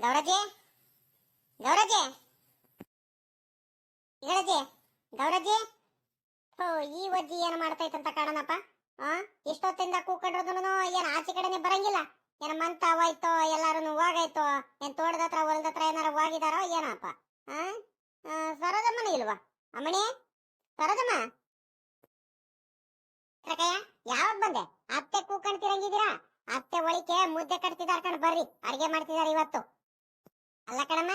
ಗೌರಜಿ ಗೌರಜಿ ಗೌರಜಿ ಗೌರಜಿ ಹೋ ಈ ವಜ್ಜಿ ಏನು ಮಾಡ್ತೈತಂತ ಕಾಣನಪ್ಪ ಆ ಇಷ್ಟೊತ್ತಿಂದ ಕೂಕೊಂಡ್ರದನು ಏನ್ ಆಚೆ ಕಡೆನೆ ಬರಂಗಿಲ್ಲ. ಏನ ಮಂತ ಹೋಯ್ತೋ ಎಲ್ಲಾರು ಹೋಗೈತೋ ಏನ್ ತೋಟದ ಹತ್ರ ಹೊಲದ ಹತ್ರ ಏನಾರ ಹೋಗಿದಾರೋ ಏನಪ್ಪ. ಆ? ಆ, ಇಲ್ವಾ? ಅಮ್ಮಣಿ? ಸರೋಜಮ್ಮ? ಕೃಕಯ್ಯ ಯಾವಾಗ ಬಂದೆ? ಅತ್ತೆ ಕೂಕಂಡ್ತಿರಂಗಿದೀರಾ ಅತ್ತೆ ಒಳಿಕೆ ಮುದ್ದೆ ಕಟ್ತಿದಾರ ಕಣ್ ಬರ್ರಿ. ಅಡಿಗೆ ಮಾಡ್ತಿದಾರೆ ಇವತ್ತು. ಅಲ್ಲ ಕಣಮ್ಮ,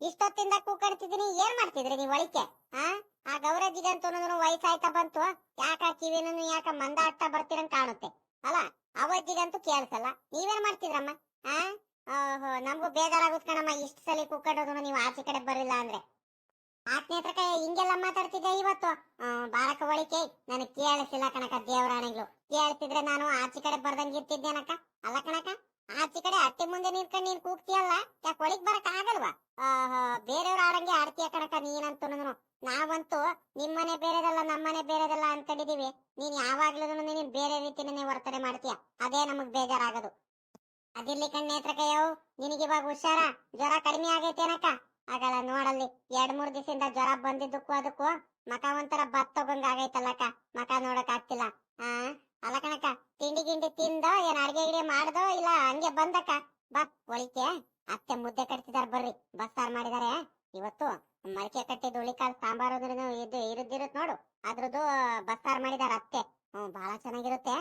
ಇಷ್ಟೊತ್ತಿಂದ ಕೂಕಾಡ್ತಿದ್ದೀನಿ, ಏನ್ ಮಾಡ್ತಿದ್ರಿ ನೀವು ಒಳಿಕೆ ಆ? ಆ ಗೌರಜ್ಜಿಗಂತೂ ವಯಸ್ಸಾಯ್ತಾ ಬಂತು, ಯಾಕ ಕಿವಿನೂ ಯಾಕ ಮಂದ ಆಗ್ತಾ ಬರ್ತೀರಂಗ ಕಾಣುತ್ತೆ. ಅಲ್ಲ ಅವಜ್ಜಿಗಂತೂ ಕೇಳಿಸಲ್ಲ, ನೀವೇನ್ ಮಾಡ್ತಿದ್ರಮ್ಮ? ಆ? ಓಹೋ, ನಮಗೂ ಬೇಜಾರಾಗುತ್ತೆ ಕಣಮ್ಮ, ಇಷ್ಟು ಸಲ ಕೂಕಡೋದು ನೀವು ಆಚೆ ಕಡೆ ಬರಲಿಲ್ಲ ಅಂದ್ರೆ. ಆತ್ನೇತ್ರಕ ಹಿಂಗೆಲ್ಲ ಮಾತಾಡ್ತಿದ್ದೆ ಇವತ್ತು. ಬಾರಕ ಒಳಿಕೆ, ನನಗೆ ಕೇಳಿಸಿಲ್ಲ ಕಣಕ ದೇವರಾಣಿಗಳು. ಕೇಳ್ತಿದ್ರೆ ನಾನು ಆಚೆ ಕಡೆ ಬರ್ದಂಗ್ ಇರ್ತಿದ್ದೇನಕ್ಕ ಅಲ್ಲ ಕಣಕ ಆಚೆ ಕಡೆ ಅಟ್ಟೆ ಮುಂದೆ ನಿಂತ್ಕೊಂಡು ನೀನ್ ಕೂಗ್ತೀಯಲ್ಲ? ಯಾಕೆ ಒಳಗ್ ಬರಕ್ ಆಗಲ್ವಾ? ಬೇರೆಯವ್ರ ಆಡಂಗೆ ಆಡ್ತೀಯ ಕಣಕ ನೀನಂತೂ ನಾವಂತೂ ನಿಮ್ಮನೆ ಬೇರೆದಲ್ಲ, ನಮ್ಮನೆ ಬೇರೆದಲ್ಲ ಅನ್ಕೊಂಡಿದೀವಿ. ನೀನ್ ಯಾವಾಗ್ಲೂ ನೀನ್ ಬೇರೆ ರೀತಿನೇ ವರ್ತನೆ ಮಾಡ್ತೀಯ. ಅದೇ ನಮಗ್ ಬೇಜಾರಾಗದು. ಅದಿರ್ಲಿ ಕಣ್ಣೇತ್ರಕಯ್ಯವು ನಿನಗೆ ಇವಾಗ ಹುಷಾರ? ಜ್ವರ ಕಡಿಮೆ ಆಗೈತೇನಕ್ಕ ಆಗಲ್ಲ, ನೋಡಲ್ಲಿ. ಎರಡ್ ಮೂರ್ ದಿವಸದಿಂದ ಜ್ವರ ಬಂದಿದ್ದಕ್ಕೂ ಅದಕ್ಕೂ ಮಕ ಒಂಥರ ಬತ್ತೋಗಂಗ ಆಗೈತಲ್ಲಕ್ಕ. ಮಕ ನೋಡಕ್ ಆಗ್ತಿಲ್ಲ ಆ ಅಲ್ಲ ಕಣಕ್ಕ ತಿಂಡಿ ಗಿಂಡಿ ತಿಂದೋ ಏನ್ ಅಡ್ಗೆ ಗಿಡಿ ಮಾಡ್ದೋ ಇಲ್ಲ ಹಂಗೆ ಬಂದಕ್ಕ. ಬಾ, ಒಳಿಕೆ. ಅತ್ತೆ ಮುದ್ದೆ ಕಟ್ತಿದಾರ ಬರ್ರಿ. ಬಸ್ಸಾರ್ ಮಾಡಿದಾರೆ. ಇವತ್ತು ಮಡಿಕೆ ಕಟ್ಟಿದ ಸಾಂಬಾರ್ ಸಾಂಬಾರು ಇದು ಇರುದಿರುತ್ ನೋಡು. ಅದ್ರದ್ದು ಬಸ್ಸಾರ್ ಮಾಡಿದಾರ ಅತ್ತೆ. ಹ್ಮ್ ಬಹಳ ಚೆನ್ನಾಗಿರುತ್ತೆ.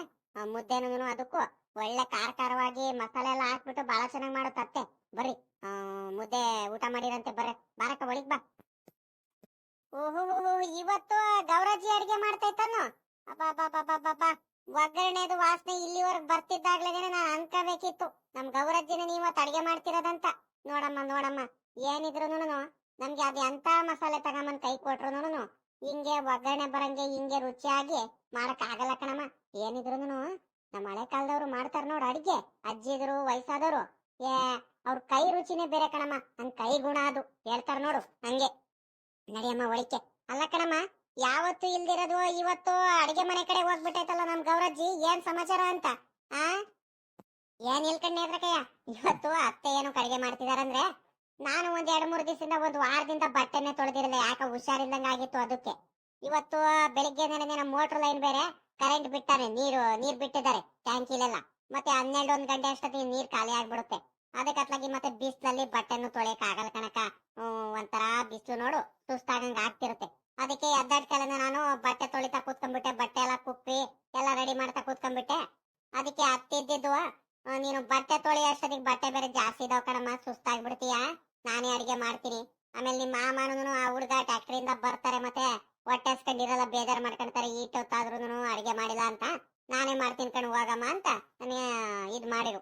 ಮುದ್ದೆ ಅದಕ್ಕೂ. ಒಳ್ಳೆ ಖಾರ ಖಾರವಾಗಿ ಮಸಾಲೆ ಎಲ್ಲ ಹಾಕ್ಬಿಟ್ಟು ಬಹಳ ಚೆನ್ನಾಗಿ ಮಾಡುತ್ತೆ ಅತ್ತೆ. ಬರ್ರಿ. ಮುದ್ದೆ ಊಟ ಮಾಡಿರಂತೆ ಬರ್ರಿ. ಬಾರಕ್ಕ ಒಳಗ್ ಬಾ. ಓಹೋ ಇವತ್ತು ಗೌರಜಿ ಅಡಿಗೆ ಮಾಡ್ತೈತನ್ನು ಅಬ್ಬಾ. ಒಗ್ಗರಣೆದು ವಾಸನೆ ಇಲ್ಲಿವರೆಗೆ ಬರ್ತಿದ್ದಾಗ್ಲೇನೆ ನಾನು ಅನ್ಕೋಬೇಕಿತ್ತು ನಮ್ ಗೌರಜ್ಜಿನ ನೀವು ಅಡಿಗೆ ಮಾಡ್ತಿರೋದಂತ. ನೋಡಮ್ಮ ನೋಡಮ್ಮ ಏನಿದ್ರು ನಮ್ಗೆ ಅದು ಎಂತ ಮಸಾಲೆ ತಗೊಂಬಂದ್ ಕೈ ಕೊಟ್ರು ಹಿಂಗೆ ಒಗ್ಗರಣೆ ಬರಂಗೆ ಹಿಂಗೆ ರುಚಿಯಾಗಿ ಮಾಡಕ್ ಆಗಲ್ಲ ಕಣಮ್ಮ. ಏನಿದ್ರು ನಮ್ಮ ಹಳೆ ಕಾಲದವ್ರು ಮಾಡ್ತಾರ ನೋಡು ಅಡಿಗೆ. ಅಜ್ಜಿದ್ರು, ವಯಸ್ಸಾದವರು. ಏ, ಅವ್ರ ಕೈ ರುಚಿನೇ ಬೇರೆ ಕಣಮ್ಮ. ನನ್ ಕೈ ಗುಣ ಅದು. ಹೇಳ್ತಾರ ನೋಡು, ಹಂಗೆ. ನಡಿಯಮ್ಮ, ಒಳಿಕೆ. ಅಲ್ಲ ಕಣಮ್ಮ ಯಾವತ್ತು ಇಲ್ದಿರೋದು ಇವತ್ತು ಅಡಿಗೆ ಮನೆ ಕಡೆ ಹೋಗ್ಬಿಟ್ಟೈತಲ್ಲ ನಮ್ ಗೌರಜ್ಜಿ, ಏನ್ ಸಮಾಚಾರ ಅಂತ? ಆ? ಏನ್ ಇಲ್ಕಣ್ಣೆ ಎದ್ರಕಯ್ಯ ಇವತ್ತು ಅತ್ತೆ ಏನು ಕಡಿಗೆ ಮಾಡ್ತಿದಾರಂದ್ರೆ ನಾನು ಒಂದ್ ಎರಡ್ ಮೂರ್ ದಿವಸದಿಂದ ಒಂದ್ ವಾರದಿಂದ ಬಟ್ಟೆನೆ ತೊಳೆದಿರಲಿಲ್ಲ, ಯಾಕ ಹುಷಾರಿಲ್ದಂಗ ಆಗಿತ್ತು ಅದಕ್ಕೆ. ಇವತ್ತು ಬೆಳಿಗ್ಗೆ ನೆನೆ ಮೋಟರ್ ಲೈನ್ ಬೇರೆ, ಕರೆಂಟ್ ಬಿಟ್ಟಾರೆ, ನೀರು, ನೀರ್ ಬಿಟ್ಟಿದ್ದಾರೆ ಟ್ಯಾಂಕಿಲೆಲ್ಲ ಮತ್ತೆ ಹನ್ನೆರಡು, ಒಂದ್ ಗಂಟೆ ಅಷ್ಟೊತ್ತಿಗೆ ನೀರ್ ಖಾಲಿ ಆಗ್ಬಿಡುತ್ತೆ. ಅದಕ್ಕೆ ಅತ್ಲಾಗಿ ಮತ್ತೆ ಬಿಸಿಲಲ್ಲಿ ಬಟ್ಟೆನು ತೊಳೆಯಕ್ ಆಗಲ್ಲ ಕಣಕ ಒಂಥರ ಬಿಸಿಲು ನೋಡು, ಸುಸ್ತಾಗಂಗ ಆಗ್ತಿರುತ್ತೆ ಅದಕ್ಕೆ ಎದ್ದಾಡ್ಕಲ್ಲ ನಾನು ಬಟ್ಟೆ ತೊಳಿತಾ ಕೂತ್ಕೊಂಡ್ಬಿಟ್ಟೆ ಬಟ್ಟೆ ಎಲ್ಲ ಕುಪ್ಪಿ ಎಲ್ಲ ರೆಡಿ ಮಾಡ್ತಾ ಕೂತ್ಕೊಂಡ್ಬಿಟ್ಟೆ ಅದಕ್ಕೆ ಹತ್ತಿದ್ದು ನೀನು ಬಟ್ಟೆ ತೊಳಿ ಅಷ್ಟೊತ್ತಿಗೆ ಬಟ್ಟೆ ಬೇರೆ ಜಾಸ್ತಿ ಇದಾವ ಕಣಮ್ಮ ಸುಸ್ತಾಗ್ಬಿಡ್ತೀಯ ನಾನೇ ಅಡಿಗೆ ಮಾಡ್ತೀನಿ ಆಮೇಲೆ ನಿಮ್ಮ ಮಾಮನೂ ಆ ಹುಡುಗ ಟ್ಯಾಕ್ಟ್ರಿಯಿಂದ ಬರ್ತಾರೆ ಮತ್ತೆ ಹೊಟ್ಟೆ ಹಸ್ಕೊಂಡಿರಲ್ಲ ಬೇಜಾರ್ ಮಾಡ್ಕೊಂತಾರೆ ಈಟ್ ಹೊತ್ತಾದ್ರೂ ಅಡಿಗೆ ಮಾಡಿಲ್ಲ ಅಂತ ನಾನೇ ಮಾಡ್ತೀನಿ ಕಣ್ ಹೋಗಮ್ಮ ಅಂತ ನನಗೆ ಇದ್ ಮಾಡಿರು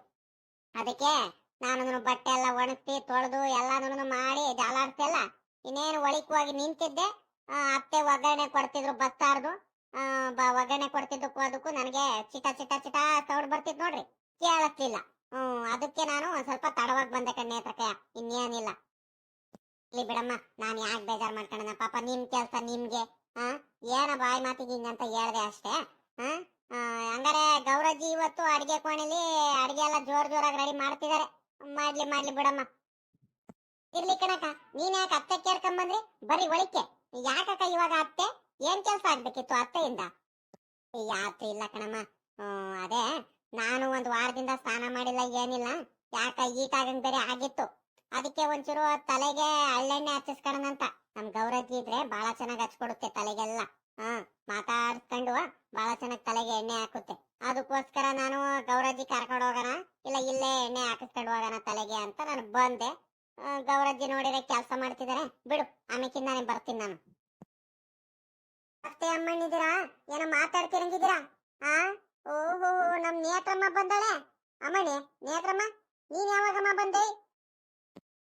ಅದಕ್ಕೆ ನಾನು ಬಟ್ಟೆ ಎಲ್ಲ ಒಣಗ್ತಿ ತೊಳೆದು ಎಲ್ಲಾನು ಮಾಡಿ ಜಾಲಾಡ್ತಿಲ್ಲ ಇನ್ನೇನು ಒಳಿಕ್ ಹೋಗಿ ನಿಂತಿದ್ದೆ ಆ, ಅತ್ತೆ ಒಗ್ಗರಣೆ ಕೊಡ್ತಿದ್ರು ಬಸ್ಸಾರ್ದು ಆ, ಬ- ಒಗ್ಗರಣೆ ಕೊಡ್ತಿದ್ದಕ್ಕೂ ಅದಕ್ಕೂ ನನಗೆ ಚಿಟ ಚಿಟ ಚಿಟ ಸೌಂಡ್ ಬರ್ತಿದ್ ನೋಡ್ರಿ ಕೇಳಿಸ್ಲಿಲ್ಲ ಹ್ಮ್ ಅದಕ್ಕೆ ನಾನು ಒಂದ್ ಸ್ವಲ್ಪ ತಡವಾಗಿ ಬಂದೆ ಕಣ್ಣೆ ಹತ್ರಕ್ಕೆ. ಇನ್ನೇನಿಲ್ಲ. ಇಲ್ಲಿ ಬಿಡಮ್ಮ, ನಾನು ಯಾಕೆ ಬೇಜಾರ್ ಮಾಡ್ಕೊಂಡ ಪಾಪ ನಿಮ್ ಕೆಲ್ಸ ನಿಮ್ಗೆ ಹಾ ಏನ ಬಾಯಿ ಮಾತಿಗೆ ಹಿಂಗಂತ ಹೇಳ್ದೆ ಅಷ್ಟೇ ಹಾ ಹಂಗಾರೆ ಗೌರಜ್ಜಿ ಇವತ್ತು ಅಡಿಗೆ ಕೋಣೆಲಿ ಅಡಿಗೆ ಎಲ್ಲ ಜೋರ್ ಜೋರಾಗಿ ರೆಡಿ ಮಾಡ್ತಿದಾರೆ. ಮಾಡ್ಲಿ ಮಾಡ್ಲಿ ಬಿಡಮ್ಮ. ಇರ್ಲಿ ಕಣಕ ನೀನ್ ಯಾಕೆ ಅತ್ತೆ ಕೇರ್ಕೊಂಡ್ ಬಂದ್ರಿ ಬರೀ ಒಳಿಕೆ. ಯಾಕಕ್ಕ ಇವಾಗ ಅತ್ತೆ? ಏನ್ ಕೆಲ್ಸ ಆಗ್ಬೇಕಿತ್ತು ಅತ್ತೆಯಿಂದ? ಯಾತ್ರಿ ಇಲ್ಲ ಕಣಮ್ಮ. ಅದೇ, ನಾನು ಒಂದ್ ವಾರದಿಂದ ಸ್ನಾನ ಮಾಡಿಲ್ಲ, ಏನಿಲ್ಲ. ಯಾಕ ಈಟಾಗಂಗ್ ಬೇರೆ ಆಗಿತ್ತು? ಅದಕ್ಕೆ ಒಂಚೂರು ತಲೆಗೆ ಹಳ್ಳೆಣ್ಣೆ ಹಚ್ಚಿಸ್ಕೊಳ್ಳೋಣಂತ ನಮ್ ಗೌರಜ್ಜಿ ಇದ್ರೆ ಬಹಳ ಚೆನ್ನಾಗಿ ಹಚ್ಕೊಡುತ್ತೆ ತಲೆಗೆಲ್ಲ. ಹಾ, ಮಾತಾಡ್ಸ್ಕೊಂಡು ಬಹಳ ಚೆನ್ನಾಗಿ ತಲೆಗೆ ಎಣ್ಣೆ ಹಾಕುತ್ತೆ. ಅದಕ್ಕೋಸ್ಕರ ನಾನು ಗೌರಜ್ಜಿ ಕರ್ಕೊಂಡು ಹೋಗೋಣ, ಇಲ್ಲ ಇಲ್ಲೇ ಎಣ್ಣೆ ಹಾಕಿಸ್ಕೊಂಡು ಹೋಗೋಣ ತಲೆಗೆ ಅಂತ ನಾನು ಬಂದೆ. ಗೌರಜ್ಜಿ ನೋಡಿದ್ರೆ ಕೆಲಸ ಮಾಡ್ತಿದ್ದಾರೆ ಬಿಡು ಆಮೇಕಿಂದಾನೆ ಬರ್ತೀನಿ ನಾನು. ಅತ್ತೆ ಅಮ್ಮಣ್ಣಿದ್ದೀರಾ? ಏನೋ ಮಾತಾಡ್ತಿರಂಗಿದ್ದೀರಾ? ಆ, ಓಹೋ, ನಮ್ ನೇತ್ರಮ್ಮ ಬಂದಾಳೆ. ಅಮ್ಮಣಿ ನೇತ್ರಮ್ಮ? ನೀನ್ ಯಾವಾಗಮ್ಮ ಬಂದೆ?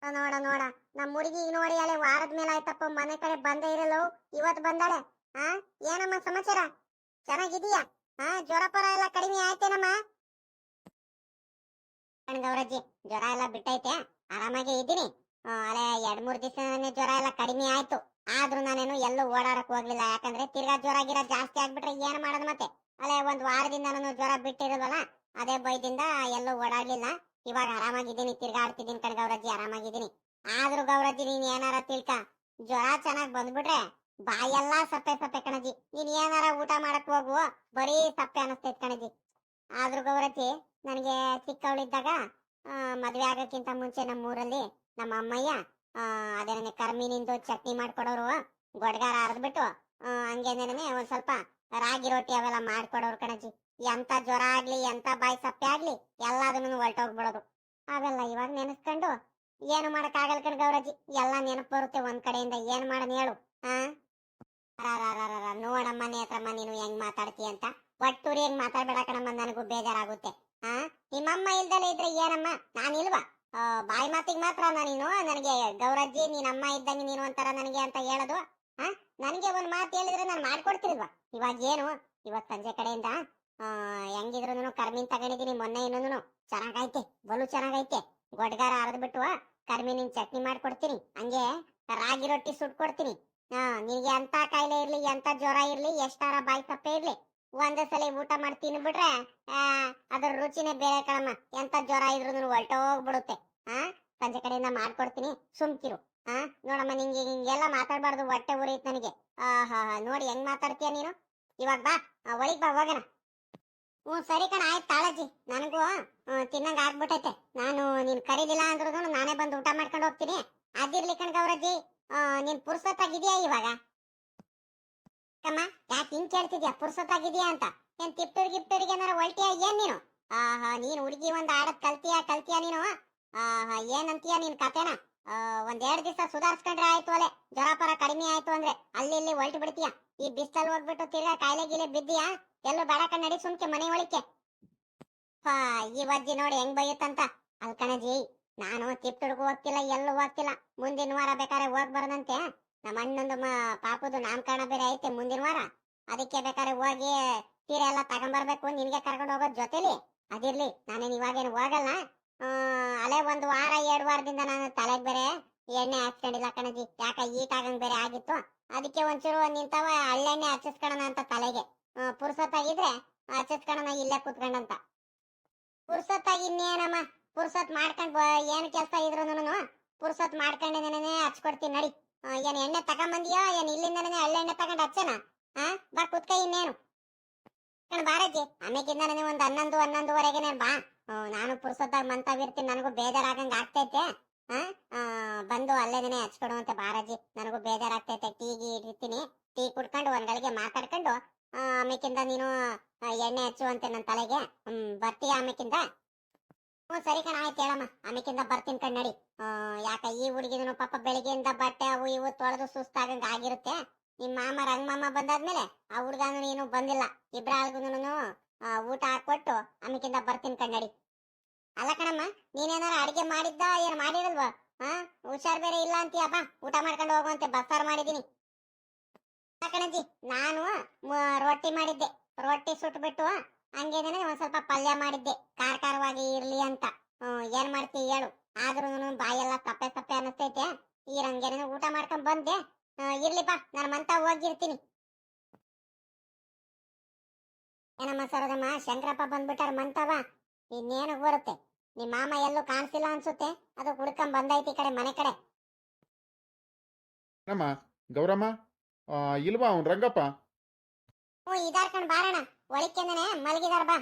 ನೋಡ ನೋಡ. ನಮ್ ಹುಡುಗಿ ನೋಡಿ ಅಲೆ ವಾರದ ಮೇಲೆ ಆಯ್ತಪ್ಪ. ಮನೆ ಕಡೆ ಬಂದೇ ಇರಲ್ಲ. ಇವತ್ ಬಂದಾಳೆ. ಆ, ಏನಮ್ಮ ಸಮಾಚಾರ? ಚೆನ್ನಾಗಿದೀಯಾ ಹಾ ಜ್ವರ ಪರ ಎಲ್ಲ ಕಡಿಮೆ ಆಯ್ತೇನಮ್ಮ? ಗೌರಜ್ಜಿ, ಜ್ವರ ಎಲ್ಲ ಬಿಟ್ಟೈತೆ. ಆರಾಮಾಗೆ ಇದ್ದೀನಿ. ಅಲೆ ಎರಡ್ ಮೂರ್ ದಿವಸ ಜ್ವರ ಎಲ್ಲ ಕಡಿಮೆ ಆಯ್ತು. ಆದ್ರೂ ನಾನೇನು ಎಲ್ಲೂ ಓಡಾಡಕ್ ಹೋಗ್ಲಿಲ್ಲ. ಯಾಕಂದ್ರೆ ತಿರ್ಗಾ ಜ್ವರ ಗಿರ ಜಾಸ್ತಿ ಆಗ್ಬಿಟ್ರೆ ಏನ್ ಮಾಡೋದು ಮತ್ತೆ? ಅಲೆ ಒಂದ್ ವಾರದಿಂದ ನಾನು ಜ್ವರ ಬಿಟ್ಟಿರೋದಲ್ಲ, ಅದೇ ಭಯದಿಂದ ಎಲ್ಲೂ ಓಡಾಡ್ಲಿಲ್ಲ. ಇವಾಗ ಆರಾಮಾಗಿದ್ದೀನಿ ತಿರ್ಗಾಡ್ತಿದ್ದೀನಿ ಕಣ್ ಗೌರಜ್ಜಿ ಆರಾಮಾಗಿದ್ದೀನಿ. ಆದ್ರೂ ಗೌರಜ್ಜಿ ನೀನ್ ಏನಾರ ತಿಳ್ಕ. ಜ್ವರ ಚೆನ್ನಾಗ್ ಬಂದ್ಬಿಟ್ರೆ ಬಾಯೆಲ್ಲಾ ಸಪ್ಪೆ ಸಪ್ಪೆ ಕಣಜಿ ನೀನ್ ಏನಾರ ಊಟ ಮಾಡಕ್ ಹೋಗು ಬರೀ ಸಪ್ಪೆ ಅನಸ್ತೈತ್ ಕಣಜಿ ಆದ್ರೂ ಗೌರಜ್ಜಿ ನನಗೆ ಚಿಕ್ಕವಳಿದ್ದಾಗ ಮದ್ವೆ ಆಗಕ್ಕಿಂತ ಮುಂಚೆ ನಮ್ಮ ಊರಲ್ಲಿ ನಮ್ಮ ಅಮ್ಮಯ್ಯ ಆ, ಅದೇ ನನಗೆ ಕರ್ಮಿನಿಂದು ಚಟ್ನಿ ಮಾಡ್ಕೊಡೋರು ಗೊಡ್ಗಾರ ಅರ್ದ್ಬಿಟ್ಟು ಹಂಗೇನೇನೆ ಒಂದ್ ಸ್ವಲ್ಪ ರಾಗಿ ರೊಟ್ಟಿ ಅವೆಲ್ಲ ಮಾಡ್ಕೊಡೋರು ಕಣಜಿ ಎಂತ ಜ್ವರ ಆಗ್ಲಿ, ಎಂತ ಬಾಯಿ ಸಪ್ಪೆ ಆಗ್ಲಿ, ಎಲ್ಲದನ್ನು ಹೊರಟೋಗ್ಬಿಡೋದು. ಅವೆಲ್ಲ ಇವಾಗ ನೆನೆಸ್ಕೊಂಡು ಏನು ಮಾಡಕ್ ಆಗಲ್ ಕಣ್ ಗೌರಜ್ಜಿ, ಎಲ್ಲ ನೆನಪು ಬರುತ್ತೆ ಒಂದ್ ಕಡೆಯಿಂದ. ಏನ್ ಮಾಡನ್ ಹೇಳು ಹಾ ನೋಡಮ್ಮ ನೇತ್ರಮ್ಮ, ನೀನು ಹೆಂಗ್ ಮಾತಾಡ್ತಿ ಅಂತ. ಒಟ್ಟೂರಿ ಹೆಂಗ್ ಮಾತಾಡ್ಬೇಡ ಕಣಮ್ಮ, ನನಗೂ ಬೇಜಾರಾಗುತ್ತೆ. ಆ? ನಿಮ್ಮಮ್ಮ ಇಲ್ದಲೆ ಇದ್ರೆ ಏನಮ್ಮ? ನಾನಿಲ್ವಾ ಇಲ್ವಾ? ಬಾಯಿ ಮಾತಿಗ್ ಮಾತ್ರ ನೀನು? ನನಗೆ ಗೌರಜ್ಜಿ ನೀನ್ ಅಮ್ಮ ಇದ್ದಂಗೆ ನೀನು ಅಂತಾರ ನನಗೆ ಅಂತ ಹೇಳೋದು? ಆ? ನನಗೆ ಒಂದ್ ಮಾತು ಹೇಳಿದ್ರೆ ನಾನು ಮಾಡ್ಕೊಡ್ತಿಲ್ವಾ? ಇವಾಗ ಏನು? ಇವತ್ ಸಂಜೆ ಕಡೆಯಿಂದ ಹೆಂಗಿದ್ರು ಕರ್ಮಿನ್ ತಗೊಂಡಿದೀನಿ ಮೊನ್ನೆ ಇನ್ನೊಂದು ಚೆನ್ನಾಗೈತೆ ಬಲು ಚೆನ್ನಾಗೈತೆ. ಗೊಡ್ಗಾರ ಅರ್ದ್ಬಿಟ್ಟು ಕರ್ಮೀನಿನ್ ಚಟ್ನಿ ಮಾಡ್ಕೊಡ್ತೀನಿ. ಹಂಗೆ ರಾಗಿ ರೊಟ್ಟಿ ಸುಟ್ ಕೊಡ್ತೀನಿ. ಹಾ ನಿನ್ಗೆ ಎಂತ ಕಾಯಿಲೆ ಇರ್ಲಿ ಎಂತ ಜ್ವರ ಇರ್ಲಿ ಎಷ್ಟಾರ ಬಾಯಿ ತಪ್ಪೆ ಇರ್ಲಿ. ಒಂದೇ ಸಲ ಊಟ ಮಾಡಿ ತಿನ್ಬಿಟ್ರೆ ಆ, ಅದ್ರ ರುಚಿನೇ ಬೇರೆ ಕಣಮ್ಮ. ಎಂತ ಜ್ವರ ಇದ್ರು ಹೊರಟೋಗ್ಬಿಡುತ್ತೆ ಆ ಸಂಜೆ ಕಡೆಯಿಂದ ಮಾಡ್ಕೊಡ್ತೀನಿ ಸುಮ್ಕಿರು. ಆ ನೋಡಮ್ಮ ನಿಂಗೆ ಹಿಂಗೆಲ್ಲ ಮಾತಾಡ್ಬಾರ್ದು ಹೊಟ್ಟೆ ಉರಿಯುತ್ತೆ ನನಗೆ. ಆಹಾ ನೋಡಿ ಹೆಂಗ್ ಮಾತಾಡ್ತೀಯ ನೀನು? ಇವಾಗ ಬಾ ಆ, ಒಳಗ್ ಬಾ ಹೋಗೋಣ. ಹ್ಞೂ, ಸರಿ ಕಣ, ಆಯ್ತು, ತಾಳಜ್ಜಿ. ನನಗೂ ತಿನ್ನಂಗ ಆಗ್ಬಿಟ್ಟೈತೆ. ನಾನು ನೀನ್ ಕರೀಲಿಲ್ಲ ಅಂದ್ರೂ ನಾನೇ ಬಂದು ಊಟ ಮಾಡ್ಕೊಂಡು ಹೋಗ್ತೀನಿ. ಅದಿರ್ಲಿ ಕಣ ಗೌರಜ್ಜಿ. ನೀನ್ ಪುರ್ಸೊತ್ತಾಗಿದ್ಯಾ ಇವಾಗ? ಕಮ್ಮ, ಯಾಕೆ ಹಿಂಗ್ ಕೇಳ್ತಿದ್ಯಾ? ಪುರ್ಸೊತ್ತಾಗಿದ್ಯಾ ಅಂತ? ಏನ್ ತಿಪ್ಟೂರ್ ಗಿಪ್ಟೂರಿಗೆ ಏನಾರ ಒಲ್ಟಿಯಾ ಏನ್ ನೀನು? ಆಹಾ, ನೀನ್ ಹುಡುಗಿ ಒಂದ್ ಆಡದ್ ಕಲ್ತಿಯಾ ಕಲ್ತಿಯಾ ನೀನು? ಆಹಾ, ಏನಂತೀಯ ನೀನ್ ಕತೆನ? ಒಂದ್ ಎರಡ್ ದಿವಸ ಸುಧಾರಿಸ್ಕೊಂಡ್ರೆ ಆಯ್ತು ಅಲೆ ಜ್ವರ ಪರ ಕಡಿಮೆ ಆಯ್ತು ಅಂದ್ರೆ ಅಲ್ಲಿ ಇಲ್ಲಿ ಒಲ್ಟಿ ಬಿಡ್ತೀಯಾ? ಈ ಬಿಸ್ತಲ್ ಹೋಗ್ಬಿಟ್ಟು ತಿರ್ಗಾ ಕಾಯಿಲೆ ಗೀಲೆ ಬಿದ್ದೀಯಾ? ಎಲ್ಲೂ ಬೇಡ ಕನ್ನಡಿ ಸುಮ್ಕೆ ಮನೆ ಒಳಿಕೆ ಹಾ ಈ ವಜ್ಜಿ ನೋಡಿ ಹೆಂಗ್ ಬೈಯುತ್ತಂತ. ಅಲ್ಕಣಜಿ ನಾನು ತಿಪ್ಟುಡ್ಗೂ ಹೋಗ್ತಿಲ್ಲ ಎಲ್ಲೂ ಹೋಗ್ತಿಲ್ಲ. ಮುಂದಿನ ವಾರ ಬೇಕಾದ್ರೆ ಹೋಗ್ ಬರದಂತೆ ನಮ್ಮ ಅಣ್ಣಂದು ಪಾಪದ ನಾಮಕರಣ ಬೇರೆ ಐತೆ ಮುಂದಿನ ವಾರ. ಅದಕ್ಕೆ ಬೇಕಾದ್ರೆ ಹೋಗಿ ಸೀರೆ ಎಲ್ಲ ತಗೊಂಡ್ಬರ್ಬೇಕು ನಿನ್ಗೆ ಕರ್ಕೊಂಡು ಹೋಗೋದ್ ಜೊತೆಲಿ. ಅದಿರ್ಲಿ ನಾನೇನು ಇವಾಗೇನು ಹೋಗಲ್ಲ. ಆ, ಅಲ್ಲೇ ಒಂದು ವಾರ ಎರಡು ವಾರದಿಂದ ನಾನು ತಲೆಗ್ ಬೇರೆ ಎಣ್ಣೆ ಹಾಕ್ಸ್ಕೊಂಡಿಲ್ಲ ಕಣಜಿ. ಯಾಕ ಈಟ್ ಆಗಂಗ್ ಬೇರೆ ಆಗಿತ್ತು. ಅದಕ್ಕೆ ಒಂಚೂರು ನಿಂತವ ಹಳ್ಳೆಣ್ಣೆ ಹಚ್ಚಿಸ್ಕೊಳ್ಳೋಣ ಅಂತ ತಲೆಗೆ. ಪುರ್ಸೊತ್ತಾಗಿದ್ರೆ ಹಚ್ಚಿಸ್ಕೊಳ್ಳೋಣ ಇಲ್ಲೇ ಕುತ್ಕೊಂಡಂತ. ಪುರ್ಸತ್ತಾಗಿ ಇನ್ನೇನಮ್ಮ ಪುರ್ಸತ್ ಮಾಡ್ಕೊಂಡ್ ಏನ್ ಕೆಲ್ಸ ಇದ್ರು ಪುರ್ಸತ್ ಮಾಡ್ಕೊಂಡೇನೆ ಹಚ್ಕೊಡ್ತೀನಿ ನಡಿ. ಏನ್ ಎಣ್ಣೆ ತಗೊಂಬಂದಿಯೋ ಏನ್ ಇಲ್ಲಿಂದನೇ ಹಳ್ಳೆಣ್ಣೆ ತಗೊಂಡ್ ಹಚ್ಚನ? ಹಾ ಬಾ ಕುತ್ಕ ಇನ್ನೇನು. ಕಣ್ ಬಾರಜ್ಜಿ ಆಮೇಕಿಂದ ಒಂದ್ ಹನ್ನೊಂದು ಹನ್ನೊಂದುವರೆಗೆನೆ ಬಾ. ನಾನು ಪುರ್ಸತ್ತಾಗ ಮಂತಾಗಿರ್ತೀನಿ ನನಗೂ ಬೇಜಾರಾಗಂಗ ಆಗ್ತೈತೆ. ಆ, ಬಂದು ಅಲ್ಲೇನೆ ಹಚ್ಕೊಡುವಂತೆ ಬಾರಜ್ಜಿ ನನಗೂ ಬೇಜಾರಾಗ್ತೈತೆ ಟೀಗಿ ಇಡ್ತೀನಿ ಟೀ ಕುಡ್ಕೊಂಡು ಒಂದ್ ಗಳಿಗೆ ಮಾತಾಡ್ಕೊಂಡು ಆಮೇಕಿಂದ ನೀನು ಎಣ್ಣೆ ಹಚ್ಚುವಂತೆ ನನ್ನ ತಲೆಗೆ. ಹ್ಮ್ ಬರ್ತೀಯ ಆಮೇಕಿಂದ? ಹ್ಞೂ ಸರಿ ಕಣ ಆಯ್ತು ಹೇಳಮ್ಮ. ಆಮೇಕಿಂದ ಬರ್ತೀನಿ ಕಣ್ ನಡಿ. ಆ, ಯಾಕ ಈ ಹುಡುಗಿದನು ಪಾಪ ಬೆಳಿಗ್ಗೆಯಿಂದ ಬಟ್ಟೆ ಅವು ಇವು ತೊಳೆದು ಸುಸ್ತಾಗಂಗ ಆಗಿರುತ್ತೆ. ನಿಮ್ಮ ಮಾಮ ರಂಗ ಮಾಮ ಬಂದಾದ್ಮೇಲೆ ಆ ಹುಡುಗನು ನೀನು ಬಂದಿಲ್ಲ. ಇಬ್ರಾಳ್ಗುನು ಊಟ ಹಾಕೊಟ್ಟು ಆಮೇಕಿಂದ ಬರ್ತೀನಿ ಕಣ್ ನಡಿ. ಅಲ್ಲ ಕಣಮ್ಮ ನೀನೇನಾರ ಅಡಿಗೆ ಮಾಡಿದ್ದ ಏನ್ ಮಾಡಿರಲ್ವಾ? ಹಾ ಹುಷಾರ್ ಬೇರೆ ಇಲ್ಲ ಅಂತೀಯಪ್ಪ ಊಟ ಮಾಡ್ಕೊಂಡು ಹೋಗುವಂತೆ ಬಸ್ಸಾರು ಮಾಡಿದೀನಿ. ಕಣಜ್ಜಿ ನಾನು ರೊಟ್ಟಿ ಮಾಡಿದ್ದೆ. ರೊಟ್ಟಿ ಸುಟ್ಬಿಟ್ಟು ಹಂಗೇನೆ ಒಂದ್ ಸ್ವಲ್ಪ ಪಲ್ಯ ಮಾಡಿದ್ದೆ. ಖಾರ ಕಾರವಾಗಿ ಇರ್ಲಿ ಅಂತ. ಏನ್ ಮಾಡ್ತಿ ಹೇಳು. ಆದ್ರೂ ಬಾಯೆಲ್ಲ ತಪ್ಪೆ ತಪ್ಪೆ ಅನಿಸ್ತೈತೆ ಈ ರಂಗೇನ ಊಟ ಮಾಡ್ಕೊಂಡ್ ಬಂದೆ. ಇರ್ಲಿ ಇರ್ಲಿಪ್ಪ ನಾನು ಮಂತ ಹೋಗಿರ್ತೀನಿ. ಏನಮ್ಮ ಸರದಮ್ಮ? ಶಂಕರಪ್ಪ ಬಂದ್ಬಿಟ್ಟಾರ ಮಂತವ? ಇನ್ನೇನು ಬರುತ್ತೆ? ನಿಮ್ ಮಾಮ ಎಲ್ಲೂ ಕಾಣಿಸಿಲ್ಲ ಅನ್ಸುತ್ತೆ. ಅದು ಹುಡ್ಕೊಂಡ್ ಬಂದೈತಿ ಕಡೆ ಮನೆ ಕಡೆ. ಗೌರಮ್ಮ? ಇಲ್ವಾ ಅವ್ನು ರಂಗಪ್ಪ? ಹ್ಞೂ ಇದಾರ್ಕಂಡ್ ಬಾರಣ ಒಳಿಕೆಂದನೆ ಮಲಗಿದಾರ ಬಾ.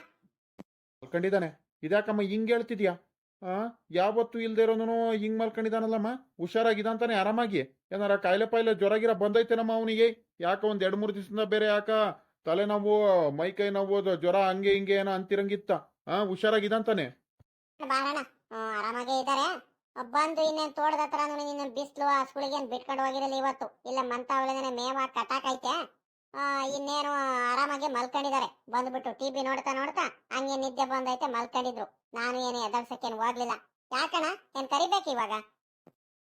ಮಲ್ಕೊಂಡಿದ್ದಾನೆ. ಇದ್ಯಾಕಮ್ಮ ಹಿಂಗ್ ಹೇಳ್ತಿದ್ಯಾ? ಆ ಯಾವತ್ತು ಇಲ್ದೇ ಇರೋನು ಹಿಂಗ್ ಮಲ್ಕೊಂಡಿದ್ದಾನಲ್ಲಮ್ಮ ಹುಷಾರಾಗಿದ್ದಾಂತಾನೆ ಆರಾಮಾಗಿ ಏನಾರ ಕಾಯಿಲೆ ಪಾಯಿಲೆ ಜ್ವರಗಿರ ಬಂದೈತೇನಮ್ಮ ಅವನಿಗೆ? ಯಾಕ ಒಂದ್ ಎರಡ್ ಮೂರು ದಿವಸದಿಂದ ಬೇರೆ ಯಾಕ? ತಲೆನೋವು ಮೈ ಕೈ ನೋವು ಜ್ವರ ಹಂಗೆ ಹಿಂಗೆ ಏನೋ ಅಂತಿರಂಗಿತ್ತ. ಆ ಹುಷಾರಾಗಿದ್ದಾಂತಾನೆ ಬಾರಣ ಹ್ಮ್ ಆರಾಮಾಗೇ ಇದ್ದಾರೆ ಬಂದು ಇನ್ನೇನು ತೋಟದ ಹತ್ರ ನಿನ್ನ ಬಿಸಿಲು ಆ ಏನು ಬಿಟ್ಕೊಂಡು ಹೋಗಿರಲಿ ಇವತ್ತು? ಇಲ್ಲ ಮಂತ ಅವಳೇನೆ ಮೇವ ಕಟಾಕೈತೆ ಇನ್ನೇನು ಆರಾಮಾಗಿ ಮಲ್ಕೊಂಡಿದ್ದಾರೆ. ಬಂದ್ಬಿಟ್ಟು ಟಿ ಟಿವಿ ನೋಡ್ತಾ ನೋಡ್ತಾ ಹಂಗೆ ನಿದ್ದೆ ಬಂದೈತೆ ಮಲ್ಕೊಂಡಿದ್ರು. ನಾನು ಏನು ಎದರ್ಸಕ್ಕೇನು ಹೋಗ್ಲಿಲ್ಲ. ಯಾಕಣ ಏನ್ ಕರಿಬೇಕು ಇವಾಗ?